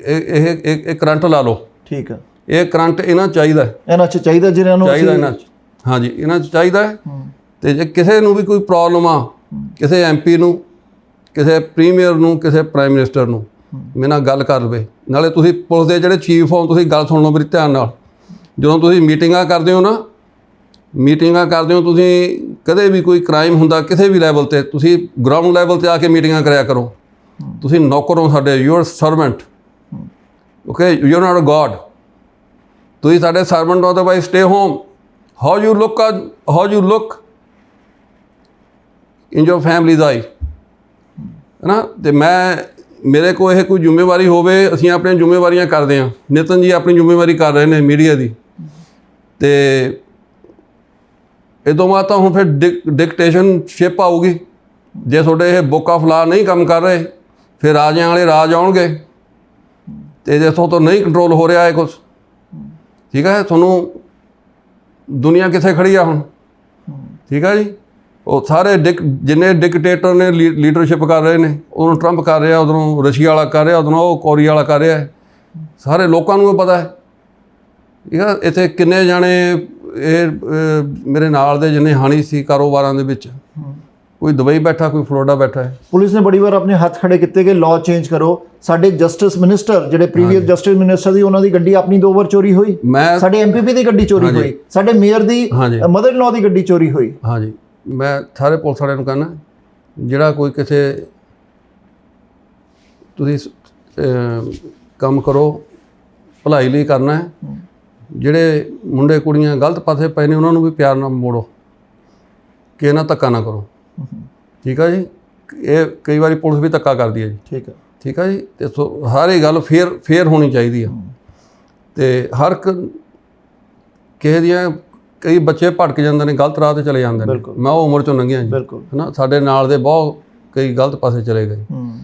ਇਹ ਇਹ ਕਰੰਟ ਲਾ ਲਓ। ਠੀਕ ਹੈ ਇਹ ਕਰੰਟ ਇਹਨਾਂ ਚਾਹੀਦਾ ਹੈ। ਇਹਨਾਂ 'ਚ ਚਾਹੀਦਾ ਜਿਨ੍ਹਾਂ ਨੂੰ ਚਾਹੀਦਾ ਇਹਨਾਂ 'ਚ। ਹਾਂਜੀ ਇਹਨਾਂ 'ਚ ਚਾਹੀਦਾ ਹੈ। ਹੂੰ, ਤੇ ਜੇ ਕਿਸੇ ਨੂੰ ਵੀ ਕੋਈ ਪ੍ਰੋਬਲਮ ਆ ਕਿਸੇ ਐਮਪੀ ਨੂੰ ਕਿਸੇ ਪ੍ਰੀਮੀਅਰ ਨੂੰ ਕਿਸੇ ਪ੍ਰਾਈਮ ਮਿਨਿਸਟਰ ਨੂੰ ਮੇਰੇ ਨਾਲ ਗੱਲ ਕਰ ਲਵੇ। ਨਾਲੇ ਤੁਸੀਂ ਪੁਲਿਸ ਦੇ ਜਿਹੜੇ ਚੀਫ ਹੋ, ਤੁਸੀਂ ਗੱਲ ਸੁਣ ਲਓ ਮੇਰੀ ਧਿਆਨ ਨਾਲ। ਜਦੋਂ ਤੁਸੀਂ ਮੀਟਿੰਗਾਂ ਕਰਦੇ ਹੋ ਨਾ, ਮੀਟਿੰਗਾਂ ਕਰਦੇ ਹੋ, ਤੁਸੀਂ ਕਦੇ ਵੀ ਕੋਈ ਕ੍ਰਾਈਮ ਹੁੰਦਾ ਕਿਸੇ ਵੀ ਲੈਵਲ ਤੇ, ਤੁਸੀਂ ਗਰਾਊਂਡ ਲੈਵਲ ਤੇ ਆ ਕੇ ਮੀਟਿੰਗਾਂ ਕਰਿਆ ਕਰੋ। ਤੁਸੀਂ ਨੌਕਰ ਹੋ ਸਾਡੇ you are servant okay you are not a god ਤੁਸੀਂ ਸਾਡੇ ਸਰਵੈਂਟ ਹੋ ਤਾਂ otherwise stay home how you look how you look in your families I ਨਾ ਤੇ ਮੈਂ ਮੇਰੇ ਕੋ ਇਹ ਕੋਈ ਜ਼ਿੰਮੇਵਾਰੀ ਹੋਵੇ, ਅਸੀਂ ਆਪਣੀਆਂ ਜ਼ਿੰਮੇਵਾਰੀਆਂ ਕਰਦੇ ਹਾਂ। ਨਿਤਨ ਜੀ ਆਪਣੀ ਜ਼ਿੰਮੇਵਾਰੀ ਕਰ ਰਹੇ ਨੇ ਮੀਡੀਆ ਦੀ। ਤੇ ਇਦੋਂ ਬਾਅਦ ਤਾਂ ਹੁਣ ਫਿਰ ਡਿਕਟੇਸ਼ਨ ਸ਼ਿਪ ਆਊਗੀ। ਜੇ ਤੁਹਾਡੇ ਇਹ ਬੁੱਕ ਆਫ ਲਾ ਨਹੀਂ ਕੰਮ ਕਰ ਰਹੇ, ਫਿਰ ਰਾਜਿਆਂ ਵਾਲੇ ਰਾਜ ਆਉਣਗੇ। ਤੇ ਜੇ ਤੋਂ ਨਹੀਂ ਕੰਟਰੋਲ ਹੋ ਰਿਹਾ ਹੈ ਕੁਝ ਠੀਕ ਹੈ? ਤੁਹਾਨੂੰ ਦੁਨੀਆ ਕਿੱਥੇ ਖੜੀ ਆ ਹੁਣ? ਠੀਕ ਹੈ ਜੀ? ਉਹ ਸਾਰੇ ਡਿਕ ਜਿੰਨੇ ਡਿਕਟੇਟਰ ਨੇ ਲੀਡਰਸ਼ਿਪ ਕਰ ਰਹੇ ਨੇ ਉਦੋਂ ਟਰੰਪ ਕਰ ਰਿਹਾ ਉਦੋਂ ਰਸ਼ੀਆ ਵਾਲਾ ਕਰ ਰਿਹਾ ਉਦੋਂ ਉਹ ਕੋਰੀਆ ਵਾਲਾ ਕਰ ਰਿਹਾ। ਸਾਰੇ ਲੋਕਾਂ ਨੂੰ ਇਹ ਪਤਾ ਹੈ। ਠੀਕ ਹੈ ਇੱਥੇ ਕਿੰਨੇ ਜਾਣੇ ਇਹ ਮੇਰੇ ਨਾਲ ਦੇ ਜਿੰਨੇ ਹਾਣੀ ਸੀ ਕਾਰੋਬਾਰਾਂ ਦੇ ਵਿੱਚ। ਕੋਈ ਦੁਬਈ ਬੈਠਾ ਕੋਈ ਫਲੋਰੀਡਾ ਬੈਠਾ ਹੈ। ਪੁਲਿਸ ਨੇ ਬੜੀ ਵਾਰ ਆਪਣੇ ਹੱਥ ਖੜੇ ਕੀਤੇ ਕਿ ਲਾਅ ਚੇਂਜ ਕਰੋ। ਸਾਡੇ ਜਸਟਿਸ ਮਿਨਿਸਟਰ ਜਿਹੜੇ ਪ੍ਰੀਵੀਅਸ ਜਸਟਿਸ ਮਿਨਿਸਟਰ ਦੀ ਉਹਨਾਂ ਦੀ ਗੱਡੀ ਆਪਣੀ ਦੋ ਵਾਰ ਚੋਰੀ ਹੋਈ। ਸਾਡੇ ਐਮਪੀਪੀ ਦੀ ਗੱਡੀ ਚੋਰੀ ਹੋਈ। ਸਾਡੇ ਮੇਅਰ ਦੀ ਮਦਰ ਇਨ ਲਾਅ ਦੀ ਗੱਡੀ ਚੋਰੀ ਹੋਈ। ਹਾਂਜੀ। ਮੈਂ ਸਾਰੇ ਪੁਲਿਸ ਵਾਲਿਆਂ ਨੂੰ ਕਹਿੰਦਾ ਜਿਹੜਾ ਕੋਈ ਕਿਸੇ ਤੁਸੀਂ ਕੰਮ ਕਰੋ ਭਲਾਈ ਲਈ ਕਰਨਾ ਹੈ ਜਿਹੜੇ ਮੁੰਡੇ ਕੁੜੀਆਂ ਗਲਤ ਪਾਸੇ ਪਏ ਨੇ ਉਹਨਾਂ ਨੂੰ ਵੀ ਪਿਆਰ ਨਾਲ ਮੋੜੋ ਕਿ ਇਹਨਾਂ ਧੱਕਾ ਨਾ ਕਰੋ। ਠੀਕ ਆ ਜੀ? ਇਹ ਕਈ ਵਾਰੀ ਪੁਲਿਸ ਵੀ ਧੱਕਾ ਕਰਦੀ ਹੈ ਜੀ। ਠੀਕ ਹੈ ਠੀਕ ਆ ਜੀ? ਤੇ ਸੋ ਹਰ ਇਹ ਗੱਲ ਫੇਰ ਫੇਰ ਹੋਣੀ ਚਾਹੀਦੀ ਆ। ਤੇ ਹਰ ਇੱਕ ਕਿਸੇ ਦੀਆਂ ਕਈ ਬੱਚੇ ਭਟਕ ਜਾਂਦੇ ਨੇ ਗਲਤ ਰਾਹ ਤੇ ਚਲੇ ਜਾਂਦੇ ਨੇ। ਮੈਂ ਉਹ ਉਮਰ ਚੋਂ ਲੰਘਿਆ ਜੀ। ਬਿਲਕੁਲ। ਹਨਾ ਸਾਡੇ ਨਾਲ ਦੇ ਬਹੁਤ ਕਈ ਗਲਤ ਪਾਸੇ ਚਲੇ ਗਏ। ਹੂੰ।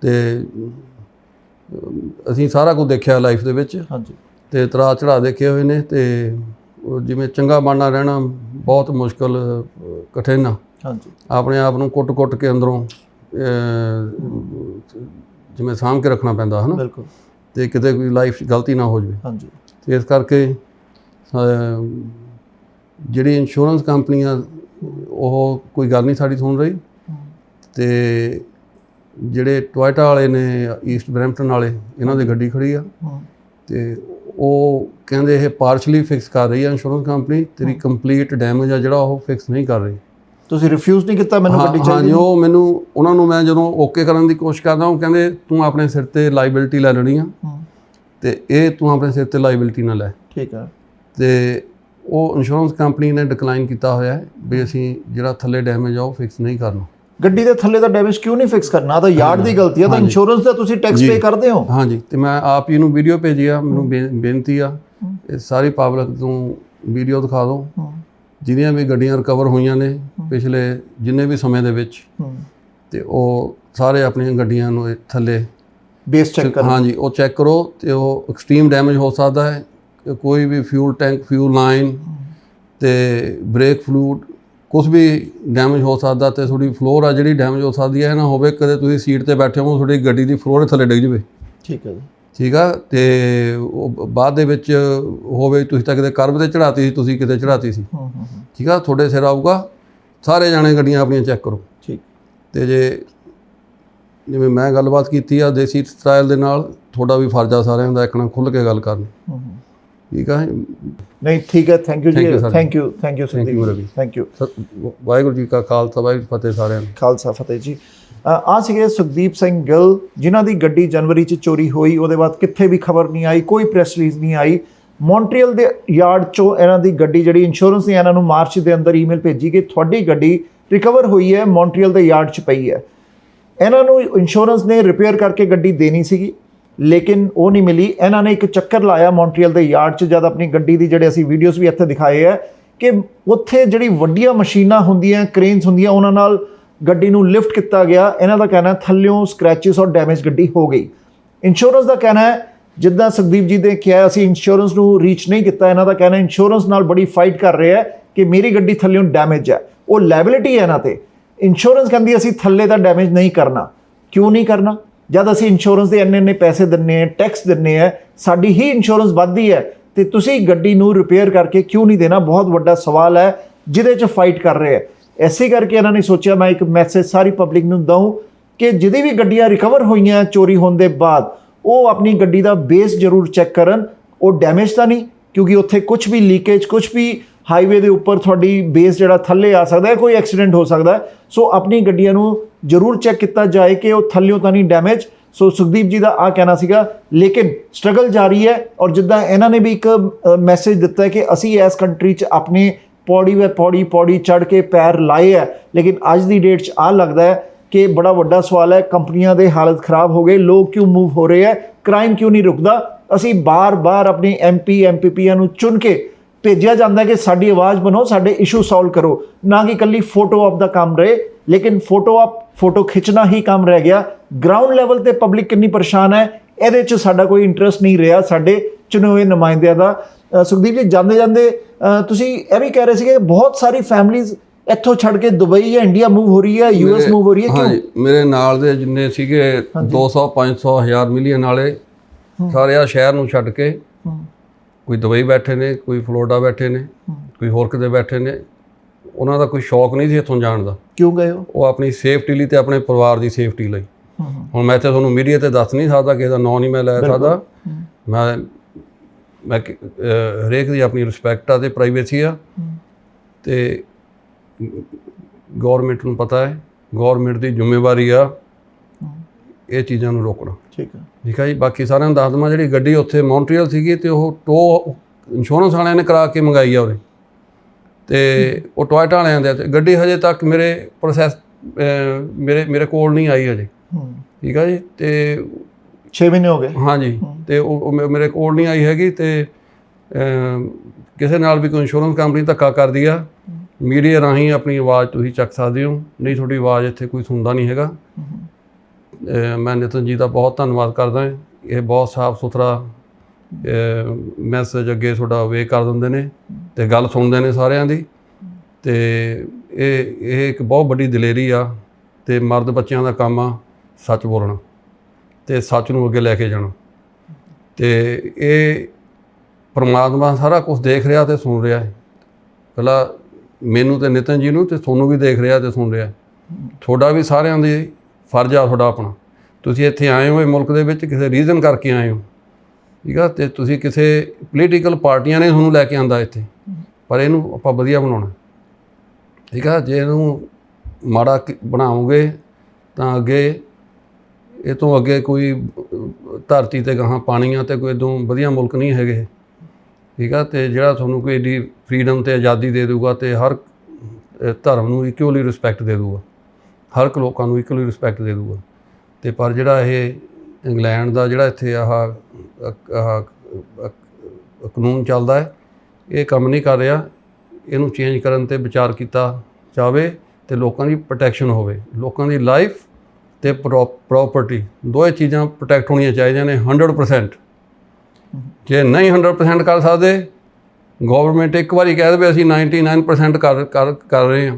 ਤੇ ਅਸੀਂ ਸਾਰਾ ਕੁਝ ਦੇਖਿਆ ਲਾਈਫ ਦੇ ਵਿੱਚ। ਹਾਂਜੀ। ਤੇ ਤਰਾ ਚੜਾ ਦੇਖੇ ਹੋਏ ਨੇ ਤੇ ਜਿਵੇਂ ਚੰਗਾ ਬਣਨਾ ਰਹਿਣਾ ਬਹੁਤ ਮੁਸ਼ਕਲ ਕਠਿਨ ਆ। ਹਾਂਜੀ। ਆਪਣੇ ਆਪ ਨੂੰ ਕੁੱਟ-ਕੁੱਟ ਕੇ ਅੰਦਰੋਂ ਜਿਵੇਂ ਸਾਂਭ ਕੇ ਰੱਖਣਾ ਪੈਂਦਾ ਹਨਾ। ਬਿਲਕੁਲ। ਤੇ ਕਿਤੇ ਕੋਈ ਲਾਈਫ 'ਚ ਗਲਤੀ ਨਾ ਹੋ ਜਾਵੇ। ਹਾਂਜੀ। ਤੇ ਇਸ ਕਰਕੇ ਜਿਹੜੀ ਇੰਸ਼ੋਰੈਂਸ ਕੰਪਨੀਆਂ ਉਹ ਕੋਈ ਗੱਲ ਨਹੀਂ ਸਾਡੀ ਸੁਣ ਰਹੀ। ਤੇ ਜਿਹੜੇ ਟੋਇਟਾ ਵਾਲੇ ਨੇ ਈਸਟ ਬਰੈਂਪਟਨ ਵਾਲੇ ਇਹਨਾਂ ਦੀ ਗੱਡੀ ਖੜੀ ਆ। ਹੂੰ ਤੇ ਉਹ ਕਹਿੰਦੇ ਇਹ ਪਾਰਸ਼ਲੀ ਫਿਕਸ ਕਰ ਰਹੀ ਆ ਇੰਸ਼ੋਰੈਂਸ ਕੰਪਨੀ ਤੇਰੀ ਕੰਪਲੀਟ ਡੈਮੇਜ ਆ ਜਿਹੜਾ ਉਹ ਫਿਕਸ ਨਹੀਂ ਕਰ ਰਹੀ। ਤੁਸੀਂ ਰਿਫਿਊਜ਼ ਨਹੀਂ ਕੀਤਾ ਮੈਨੂੰ ਗੱਡੀ ਹਾਂ ਚਾਹੀਦੀ? ਜੀ ਉਹ ਮੈਨੂੰ ਉਹਨਾਂ ਨੂੰ ਮੈਂ ਜਦੋਂ ਓਕੇ ਕਰਨ ਦੀ ਕੋਸ਼ਿਸ਼ ਕਰਦਾ ਉਹ ਕਹਿੰਦੇ ਤੂੰ ਆਪਣੇ ਸਿਰ ਤੇ ਲਾਇਬਿਲਿਟੀ ਲੈ ਲੈਣੀ ਆ। ਹੂੰ। ਤੇ ਇਹ ਤੂੰ ਆਪਣੇ ਸਿਰ ਤੇ ਲਾਇਬਿਲਿਟੀ ਨਾ ਲੈ। ਠੀਕ ਹੈ ਤੇ ਉਹ ਇੰਸ਼ੋਰੈਂਸ ਕੰਪਨੀ ਨੇ ਡਿਕਲਾਈਨ ਕੀਤਾ ਹੋਇਆ ਹੈ ਵੀ ਅਸੀਂ ਜਿਹੜਾ ਥੱਲੇ ਡੈਮੇਜ ਆ ਉਹ ਫਿਕਸ ਨਹੀਂ ਕਰਨਾ। ਗੱਡੀ ਦੇ ਥੱਲੇ ਦਾ ਡੈਮੇਜ ਕਿਉਂ ਨਹੀਂ ਫਿਕਸ ਕਰਨਾ? ਤਾਂ ਯਾਰਡ ਦੀ ਗਲਤੀ ਹੈ ਤਾਂ ਇੰਸ਼ੋਰੈਂਸ ਦਾ ਤੁਸੀਂ ਟੈਕਸ ਪੇ ਕਰਦੇ ਹੋ। ਹਾਂਜੀ ਤੇ ਮੈਂ ਆਪ ਹੀ ਨੂੰ ਵੀਡੀਓ ਭੇਜੀ ਆ ਮੈਨੂੰ ਬੇਨਤੀ ਆ ਇਹ ਸਾਰੀ ਪਬਲਿਕ ਨੂੰ ਵੀਡੀਓ ਦਿਖਾ ਦਿਓ। ਹੂੰ। ਜਿਹਦੀਆਂ ਵੀ ਗੱਡੀਆਂ ਰਿਕਵਰ ਹੋਈਆਂ ਨੇ ਪਿਛਲੇ ਜਿੰਨੇ ਵੀ ਸਮੇਂ ਦੇ ਵਿੱਚ ਤੇ ਉਹ ਸਾਰੇ ਆਪਣੀਆਂ ਗੱਡੀਆਂ ਨੂੰ ਥੱਲੇ ਬੇਸ ਚੈੱਕ ਕਰੋ। ਹਾਂਜੀ ਉਹ ਚੈੱਕ ਕਰੋ ਤੇ ਉਹ ਐਕਸਟ੍ਰੀਮ ਡੈਮੇਜ ਹੋ ਸਕਦਾ ਹੈ। ਕੋਈ ਵੀ ਫਿਊਲ ਟੈਂਕ ਫਿਊਲ ਲਾਈਨ ਤੇ ਬ੍ਰੇਕ ਫਲੂਡ ਕੁਝ ਵੀ ਡੈਮੇਜ ਹੋ ਸਕਦਾ ਤੇ ਤੁਹਾਡੀ ਫਲੋਰ ਆ ਜਿਹੜੀ ਡੈਮੇਜ ਹੋ ਸਕਦੀ ਹੈ ਨਾ ਹੋਵੇ ਕਦੇ ਤੁਸੀਂ ਸੀਟ ਤੇ ਬੈਠੇ ਹੋ ਤੁਹਾਡੀ ਗੱਡੀ ਦੀ ਫਲੋਰ ਥੱਲੇ ਡਿੱਗ ਜਾਵੇ। ਠੀਕ ਹੈ ਜੀ। ਠੀਕ ਆ? ਤੇ ਉਹ ਬਾਅਦ ਦੇ ਵਿੱਚ ਹੋਵੇ ਤੁਸੀਂ ਤਾਂ ਕਿਤੇ ਕਰਬ ਤੇ ਚੜਾਤੀ ਸੀ ਤੁਸੀਂ ਕਿਤੇ ਚੜਾਤੀ ਸੀ। ਠੀਕ ਆ? ਤੁਹਾਡੇ ਸਿਰ ਆਊਗਾ ਸਾਰੇ ਜਾਣੇ ਗੱਡੀਆਂ ਆਪਣੀਆਂ ਚੈੱਕ ਕਰੋ। ਠੀਕ। ਤੇ ਜੇ ਜਿਵੇਂ ਮੈਂ ਗੱਲਬਾਤ ਕੀਤੀ ਆ ਦੇਸੀ ਸਟਾਈਲ ਦੇ ਨਾਲ ਤੁਹਾਡਾ ਵੀ ਫਰਜ਼ ਆ ਸਾਰਿਆਂ ਦਾ ਇੱਕ ਨਾਲ ਖੁੱਲ ਕੇ ਗੱਲ ਕਰਨੀ। ਠੀਕ ਆ ਨਹੀਂ ਠੀਕ ਹੈ ਥੈਂਕ ਯੂ ਜੀ. Thank you thank you you, Ravi. Thank you Waheguru ji ਕਾ ਖਾਲਸਾ ਵਾਹਿਗੁਰੂ ਜੀ ਫਤਿਹ ਸਾਰਿਆਂ ਨੂੰ ਖਾਲਸਾ ਫਤਿਹ ਜੀ ਆ ਸੀਗੇ ਸੁਖਦੀਪ ਸਿੰਘ ਗਿੱਲ ਜਿਨ੍ਹਾਂ ਦੀ ਗੱਡੀ ਜਨਵਰੀ 'ਚ ਚੋਰੀ ਹੋਈ ਉਹਦੇ ਬਾਅਦ ਕਿੱਥੇ ਵੀ ਖਬਰ ਨਹੀਂ ਆਈ ਕੋਈ ਪ੍ਰੈਸ ਰਿਲੀਜ਼ ਨਹੀਂ ਆਈ ਮੌਂਟਰੀਅਲ ਦੇ ਯਾਰਡ 'ਚੋਂ ਇਹਨਾਂ ਦੀ ਗੱਡੀ ਜਿਹੜੀ ਇੰਸ਼ੋਰੈਂਸ ਨੇ ਇਹਨਾਂ ਨੂੰ ਮਾਰਚ ਦੇ ਅੰਦਰ ਈਮੇਲ ਭੇਜੀ ਕਿ ਤੁਹਾਡੀ ਗੱਡੀ ਰਿਕਵਰ ਹੋਈ ਹੈ ਮੌਂਟਰੀਅਲ ਦੇ ਯਾਰਡ 'ਚ ਪਈ ਹੈ ਇਹਨਾਂ ਨੂੰ ਇੰਸ਼ੋਰੈਂਸ ਨੇ ਰਿਪੇਅਰ ਕਰਕੇ ਗੱਡੀ ਦੇਣੀ ਸੀਗੀ ਲੇਕਿਨ ਉਹ ਨਹੀਂ ਮਿਲੀ। ਇਹਨਾਂ ਨੇ ਇੱਕ ਚੱਕਰ ਲਾਇਆ ਮੌਂਟਰੀਅਲ ਦੇ ਯਾਰਡ 'ਚ, ਜਦ ਆਪਣੀ ਗੱਡੀ ਦੀ ਜਿਹੜੇ ਅਸੀਂ ਵੀਡੀਓਜ਼ ਵੀ ਇੱਥੇ ਦਿਖਾਏ ਹੈ ਕਿ ਉੱਥੇ ਜਿਹੜੀ ਵੱਡੀਆਂ ਮਸ਼ੀਨਾਂ ਹੁੰਦੀਆਂ ਕ੍ਰੇਨਸ ਹੁੰਦੀਆਂ, ਉਹਨਾਂ ਨਾਲ ਗੱਡੀ ਨੂੰ ਲਿਫਟ ਕੀਤਾ ਗਿਆ। ਇਹਨਾਂ ਦਾ ਕਹਿਣਾ ਥੱਲਿਓਂ ਸਕ੍ਰੈਚਸ ਔਰ ਡੈਮੇਜ ਗੱਡੀ ਹੋ ਗਈ। ਇੰਸ਼ੋਰੈਂਸ ਦਾ ਕਹਿਣਾ ਹੈ, ਜਿੱਦਾਂ ਸੁਖਦੀਪ ਜੀ ਨੇ ਕਿਹਾ, ਅਸੀਂ ਇੰਸ਼ੋਰੈਂਸ ਨੂੰ ਰੀਚ ਨਹੀਂ ਕੀਤਾ। ਇਹਨਾਂ ਦਾ ਕਹਿਣਾ ਇੰਸ਼ੋਰੈਂਸ ਨਾਲ ਬੜੀ ਫਾਈਟ ਕਰ ਰਿਹਾ ਹੈ ਕਿ ਮੇਰੀ ਗੱਡੀ ਥੱਲਿਓਂ ਡੈਮੇਜ ਹੈ। ਉਹ ਲਾਇਬਿਲਿਟੀ ਹੈ ਇਹਨਾਂ ਤੇ। ਇੰਸ਼ੋਰੈਂਸ ਕਹਿੰਦੀ ਅਸੀਂ ਥੱਲੇ ਦਾ ਡੈਮੇਜ ਨਹੀਂ ਕਰਨਾ। ਕਿਉਂ ਨਹੀਂ ਕਰਨਾ? ਜਦ ਅਸੀਂ ਇੰਸ਼ੋਰੈਂਸ ਦੇ ਇੰਨੇ ਇੰਨੇ ਪੈਸੇ ਦਿੰਨੇ ਆ ਟੈਕਸ ਦਿੰਨੇ ਆ, ਸਾਡੀ ਹੀ ਇੰਸ਼ੋਰੈਂਸ ਵੱਧਦੀ ਹੈ, ਤੇ ਤੁਸੀਂ ਗੱਡੀ ਨੂੰ ਰਿਪੇਅਰ ਕਰਕੇ ਕਿਉਂ ਨਹੀਂ ਦੇਣਾ? ਬਹੁਤ ਵੱਡਾ ਸਵਾਲ ਹੈ, ਜਿਹਦੇ 'ਚ ਫਾਈਟ ਕਰ ਰਹੇ ਆ। ਐਸੇ ਕਰਕੇ ਇਹਨਾਂ ਨੇ ਸੋਚਿਆ, ਮੈਂ ਇੱਕ ਮੈਸੇਜ ਸਾਰੀ ਪਬਲਿਕ ਨੂੰ ਦਊਂ ਕਿ ਜਿਹਦੀ ਵੀ ਗੱਡੀਆਂ ਰਿਕਵਰ ਹੋਈਆਂ ਚੋਰੀ ਹੋਣ ਦੇ ਬਾਅਦ, ਉਹ ਆਪਣੀ ਗੱਡੀ ਦਾ ਬੇਸ ਜ਼ਰੂਰ ਚੈੱਕ ਕਰਨ। ਉਹ ਡੈਮੇਜ ਤਾਂ ਨਹੀਂ, ਕਿਉਂਕਿ ਉੱਥੇ ਕੁਝ ਵੀ ਲੀਕੇਜ ਕੁਝ ਵੀ ਹਾਈਵੇ ਦੇ ਉੱਪਰ ਤੁਹਾਡੀ ਬੇਸ ਜਿਹੜਾ ਥੱਲੇ ਆ ਸਕਦਾ ਹੈ, ਕੋਈ ਐਕਸੀਡੈਂਟ ਹੋ ਸਕਦਾ ਸੋ ਆਪਣੀ ਗੱਡੀਆਂ ਨੂੰ ਜ਼ਰੂਰ ਚੈੱਕ ਕੀਤਾ ਜਾਏ ਕਿ ਉਹ ਥੱਲਿਓਂ ਤਾਂ ਨਹੀਂ ਡੈਮੇਜ ਸੋ ਸੁਖਦੀਪ ਜੀ ਦਾ ਆ ਕਹਿਣਾ ਸੀਗਾ, ਲੇਕਿਨ ਸਟਰਗਲ ਜਾਰੀ ਹੈ ਔਰ ਜਿੱਦਾਂ ਇਹਨਾਂ ਨੇ ਵੀ ਇੱਕ ਮੈਸੇਜ ਦਿੱਤਾ ਹੈ ਕਿ ਅਸੀਂ ਇਸ ਕੰਟਰੀ 'ਚ ਆਪਣੇ ਪੌੜੀ ਵੇ ਪੌੜੀ ਪੌੜੀ ਚੜ ਕੇ ਪੈਰ ਲਾਏ ਹੈ। ਲੇਕਿਨ ਅੱਜ ਦੀ ਡੇਟ 'ਚ ਆ ਲੱਗਦਾ ਹੈ ਕਿ ਬੜਾ ਵੱਡਾ ਸਵਾਲ ਹੈ, ਕੰਪਨੀਆਂ ਦੇ ਹਾਲਤ ਖਰਾਬ ਹੋ ਗਏ, ਲੋਕ ਕਿਉਂ ਮੂਵ ਹੋ ਰਹੇ ਹੈ? ਕ੍ਰਾਈਮ ਕਿਉਂ ਨਹੀਂ ਰੁਕਦਾ? ਅਸੀਂ ਬਾਰ-ਬਾਰ ਆਪਣੀ ਐਮਪੀ ਐਮਪੀਪੀਆਂ ਨੂੰ ਚੁਣ ਕੇ ਭੇਜਿਆ ਜਾਂਦਾ ਕਿ ਸਾਡੀ ਆਵਾਜ਼ ਬਣੋ ਸਾਡੇ ਇਸ਼ੂ ਸੋਲਵ ਕਰੋ। ਨਾ ਕਿ ਕੱਲੀ ਫੋਟੋ ਆਪ ਦਾ ਕੰਮ ਰਹੇ ਲੇਕਿਨ ਫੋਟੋ ਆਪ ਫੋਟੋ ਖਿੱਚਣਾ ਹੀ ਕੰਮ ਰਹਿ ਗਿਆ। ਗਰਾਊਂਡ ਲੈਵਲ ਤੇ ਪਬਲਿਕ ਕਿੰਨੀ ਪਰੇਸ਼ਾਨ ਹੈ ਇਹਦੇ 'ਚ ਸਾਡਾ ਕੋਈ ਇੰਟਰਸਟ ਨਹੀਂ ਰਿਹਾ ਸਾਡੇ ਚੁਣੇ ਨੁਮਾਇੰਦਿਆਂ ਦਾ। ਸੁਖਦੀਪ ਜੀ ਜਾਂਦੇ ਜਾਂਦੇ ਤੁਸੀਂ ਇਹ ਵੀ ਕਹਿ ਰਹੇ ਸੀਗੇ ਬਹੁਤ ਸਾਰੀ ਫੈਮਲੀਆਂ ਇੱਥੋਂ ਛੱਡ ਕੇ ਦੁਬਈ ਜਾਂ ਇੰਡੀਆ ਮੂਵ ਹੋ ਰਹੀ ਹੈ ਯੂਐਸ ਮੂਵ ਹੋ ਰਹੀ ਹੈ ਕਿਉਂ? ਮੇਰੇ ਨਾਲ ਦੇ ਜਿੰਨੇ ਸੀਗੇ 200 500 1000 ਮਿਲੀਅਨ ਵਾਲੇ ਸਾਰੇ ਆ ਸ਼ਹਿਰ ਨੂੰ ਛੱਡ ਕੇ। ਕੋਈ ਦੁਬਈ ਬੈਠੇ ਨੇ ਕੋਈ ਫਲੋਰੀਡਾ ਬੈਠੇ ਨੇ ਕੋਈ ਹੋਰ ਕਿਤੇ ਬੈਠੇ ਨੇ ਉਹਨਾਂ ਦਾ ਕੋਈ ਸ਼ੌਕ ਨਹੀਂ ਸੀ ਇੱਥੋਂ ਜਾਣ ਦਾ। ਕਿਉਂ ਗਏ ਹੋ ਉਹ ਆਪਣੀ ਸੇਫਟੀ ਲਈ ਤੇ ਆਪਣੇ ਪਰਿਵਾਰ ਦੀ ਸੇਫਟੀ ਲਈ। ਹੁਣ ਮੈਂ ਇੱਥੇ ਤੁਹਾਨੂੰ ਮੀਡੀਆ ਤੇ ਦੱਸ ਨਹੀਂ ਸਕਦਾ ਕਿਸੇ ਦਾ ਨਾਂ ਨਹੀਂ ਮੈਂ ਲੈ ਸਕਦਾ। ਮੈਂ ਮੈਂ ਕਿ- ਹਰੇਕ ਦੀ ਆਪਣੀ ਰਿਸਪੈਕਟ ਆ ਤੇ ਪ੍ਰਾਈਵੇਸੀ ਆ। ਤੇ ਗਵਰਨਮੈਂਟ ਨੂੰ ਪਤਾ ਹੈ ਗਵਰਨਮੈਂਟ ਦੀ ਜ਼ਿੰਮੇਵਾਰੀ ਆ। ਇਹ ਚੀਜ਼ਾਂ ਨੂੰ ਰੋਕਣਾ। ਠੀਕ ਹੈ ਠੀਕ ਹੈ ਜੀ ਬਾਕੀ ਸਾਰਿਆਂ ਨੂੰ ਦੱਸ ਦਵਾਂ ਜਿਹੜੀ ਗੱਡੀ ਉੱਥੇ ਮੌਂਟਰੀਅਲ ਸੀਗੀ ਤੇ ਉਹ ਟੋ ਇੰਸ਼ੋਰੈਂਸ ਵਾਲਿਆਂ ਨੇ ਕਰਾ ਕੇ ਮੰਗਾਈ ਆ ਉਹਦੇ ਤੇ ਉਹ ਟੋਇਟਾ ਵਾਲਿਆਂ ਦੇ ਤੇ ਗੱਡੀ ਹਜੇ ਤੱਕ ਮੇਰੇ ਪ੍ਰੋਸੈਸ ਮੇਰੇ ਮੇਰੇ ਕੋਲ ਨਹੀਂ ਆਈ ਹਜੇ। ਠੀਕ ਹੈ ਜੀ ਤੇ 6 ਮਹੀਨੇ ਹੋ ਗਏ। ਹਾਂਜੀ ਤੇ ਉਹ ਮੇਰੇ ਕੋਲ ਨਹੀਂ ਆਈ ਹੈਗੀ ਤੇ ਕਿਸੇ ਨਾਲ ਵੀ ਕੋਈ ਇੰਸ਼ੋਰੈਂਸ ਕੰਪਨੀ ਧੱਕਾ ਕਰਦੀ ਆ। ਮੀਡੀਆ ਰਾਹੀਂ ਆਪਣੀ ਆਵਾਜ਼ ਤੁਸੀਂ ਚੱਕ ਸਕਦੇ ਹੋ ਨਹੀਂ ਤੁਹਾਡੀ ਆਵਾਜ਼ ਇੱਥੇ ਕੋਈ ਸੁਣਦਾ ਨਹੀਂ ਹੈਗਾ। ਮੈਂ ਨਿਤਨ ਜੀ ਦਾ ਬਹੁਤ ਧੰਨਵਾਦ ਕਰਦਾ ਇਹ ਬਹੁਤ ਸਾਫ਼ ਸੁਥਰਾ ਮੈਸੇਜ ਅੱਗੇ ਤੁਹਾਡਾ ਵੇ ਕਰ ਦਿੰਦੇ ਨੇ ਤੇ ਗੱਲ ਸੁਣਦੇ ਨੇ ਸਾਰਿਆਂ ਦੀ। ਤੇ ਇਹ ਇਹ ਇੱਕ ਬਹੁਤ ਵੱਡੀ ਦਲੇਰੀ ਆ ਤੇ ਮਰਦ ਬੱਚਿਆਂ ਦਾ ਕੰਮ ਆ ਸੱਚ ਬੋਲਣਾ ਤੇ ਸੱਚ ਨੂੰ ਅੱਗੇ ਲੈ ਕੇ ਜਾਣਾ। ਤੇ ਇਹ ਪਰਮਾਤਮਾ ਸਾਰਾ ਕੁਝ ਦੇਖ ਰਿਹਾ ਤੇ ਸੁਣ ਰਿਹਾ ਹੈ। ਪਹਿਲਾਂ ਮੈਨੂੰ ਤੇ ਨਿਤਨ ਜੀ ਨੂੰ ਤੇ ਤੁਹਾਨੂੰ ਵੀ ਦੇਖ ਰਿਹਾ ਤੇ ਸੁਣ ਰਿਹਾ ਤੁਹਾਡਾ ਵੀ ਸਾਰਿਆਂ ਦੀ ਫਰਜ਼ ਆ ਤੁਹਾਡਾ ਆਪਣਾ। ਤੁਸੀਂ ਇੱਥੇ ਆਏ ਹੋ ਇਹ ਮੁਲਕ ਦੇ ਵਿੱਚ ਕਿਸੇ ਰੀਜ਼ਨ ਕਰਕੇ ਆਏ ਹੋ। ਠੀਕ ਆ? ਤੇ ਤੁਸੀਂ ਕਿਸੇ ਪੋਲੀਟੀਕਲ ਪਾਰਟੀਆਂ ਨੇ ਤੁਹਾਨੂੰ ਲੈ ਕੇ ਆਂਦਾ ਇੱਥੇ। ਪਰ ਇਹਨੂੰ ਆਪਾਂ ਵਧੀਆ ਬਣਾਉਣਾ। ਠੀਕ ਆ? ਜੇ ਇਹਨੂੰ ਮਾੜਾ ਕ- ਬਣਾਓਗੇ ਤਾਂ ਅੱਗੇ ਇਹ ਤੋਂ ਅੱਗੇ ਕੋਈ ਧਰਤੀ ਤੇ ਗਾਹਾਂ ਪਾਣੀਆਂ ਤੇ ਕੋਈ ਇਦੋਂ ਵਧੀਆ ਮੁਲਕ ਨਹੀਂ ਹੈਗੇ। ਠੀਕ ਆ? ਤੇ ਜਿਹੜਾ ਤੁਹਾਨੂੰ ਕੋਈ ਏਡੀ ਫਰੀडम ਤੇ ਆਜ਼ਾਦੀ ਦੇ ਦੇਊਗਾ ਤੇ ਹਰ ਧਰਮ ਨੂੰ ਇਕੁਅਲੀ ਰਿਸਪੈਕਟ ਦੇ ਦੇਊਗਾ। ਹਰ ਇੱਕ ਲੋਕਾਂ ਨੂੰ ਇਕੁਅਲੀ ਰਿਸਪੈਕਟ ਦੇ ਦੇਊਗਾ ਤੇ ਪਰ ਜਿਹੜਾ ਇਹ ਇੰਗਲੈਂਡ ਦਾ ਜਿਹੜਾ ਇੱਥੇ ਆਹ ਆਹ ਕਾਨੂੰਨ ਚੱਲਦਾ ਹੈ, ਇਹ ਕੰਮ ਨਹੀਂ ਕਰ ਰਿਹਾ, ਇਹਨੂੰ ਚੇਂਜ ਕਰਨ ਤੇ ਵਿਚਾਰ ਕੀਤਾ ਜਾਵੇ ਤੇ ਲੋਕਾਂ ਦੀ ਪ੍ਰੋਟੈਕਸ਼ਨ ਹੋਵੇ। ਲੋਕਾਂ ਦੀ ਲਾਈਫ ਤੇ ਪ੍ਰਾਪਰਟੀ ਦੋਏ ਚੀਜ਼ਾਂ ਪ੍ਰੋਟੈਕਟ ਹੋਣੀਆਂ ਚਾਹੀਦੀਆਂ ਨੇ 100% ਜੇ ਨਹੀਂ 100% ਕਰ ਸਕਦੇ ਗਵਰਨਮੈਂਟ ਇੱਕ ਵਾਰੀ ਕਹਿ ਦੇਵੇ ਅਸੀਂ 99% ਕਰ ਕਰ ਕਰ ਰਹੇ ਹਾਂ।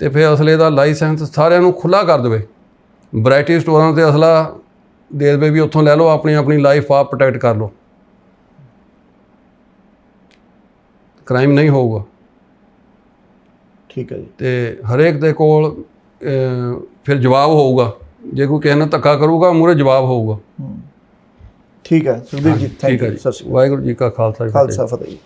ਤੇ ਫਿਰ ਅਸਲੇ ਦਾ ਲਾਇਸੈਂਸ ਸਾਰਿਆਂ ਨੂੰ ਖੁੱਲਾ ਕਰ ਦੇਵੇ। ਵੈਰਾਈਟੀ ਸਟੋਰਾਂ ਤੇ ਅਸਲਾ ਦੇ ਦੇਵੇ ਵੀ ਉੱਥੋਂ ਲੈ ਲਓ ਆਪਣੀ ਆਪਣੀ ਲਾਈਫ ਆਪ ਪ੍ਰੋਟੈਕਟ ਕਰ ਲਓ। ਕ੍ਰਾਈਮ ਨਹੀਂ ਹੋਊਗਾ। ਠੀਕ ਹੈ ਜੀ। ਤੇ ਹਰੇਕ ਦੇ ਕੋਲ ਫਿਰ ਜਵਾਬ ਹੋਊਗਾ। ਜੇ ਕੋਈ ਕਿਸੇ ਨਾਲ ਧੱਕਾ ਕਰੂਗਾ ਮੂਰੇ ਜਵਾਬ ਹੋਊਗਾ। ਠੀਕ ਹੈ ਸੁਖਦੀਪ ਜੀ ਥੈਂਕ ਯੂ ਵਾਹਿਗੁਰੂ ਜੀ ਕਾ ਖਾਲਸਾ ਖਾਲਸਾ ਫਤਿਹ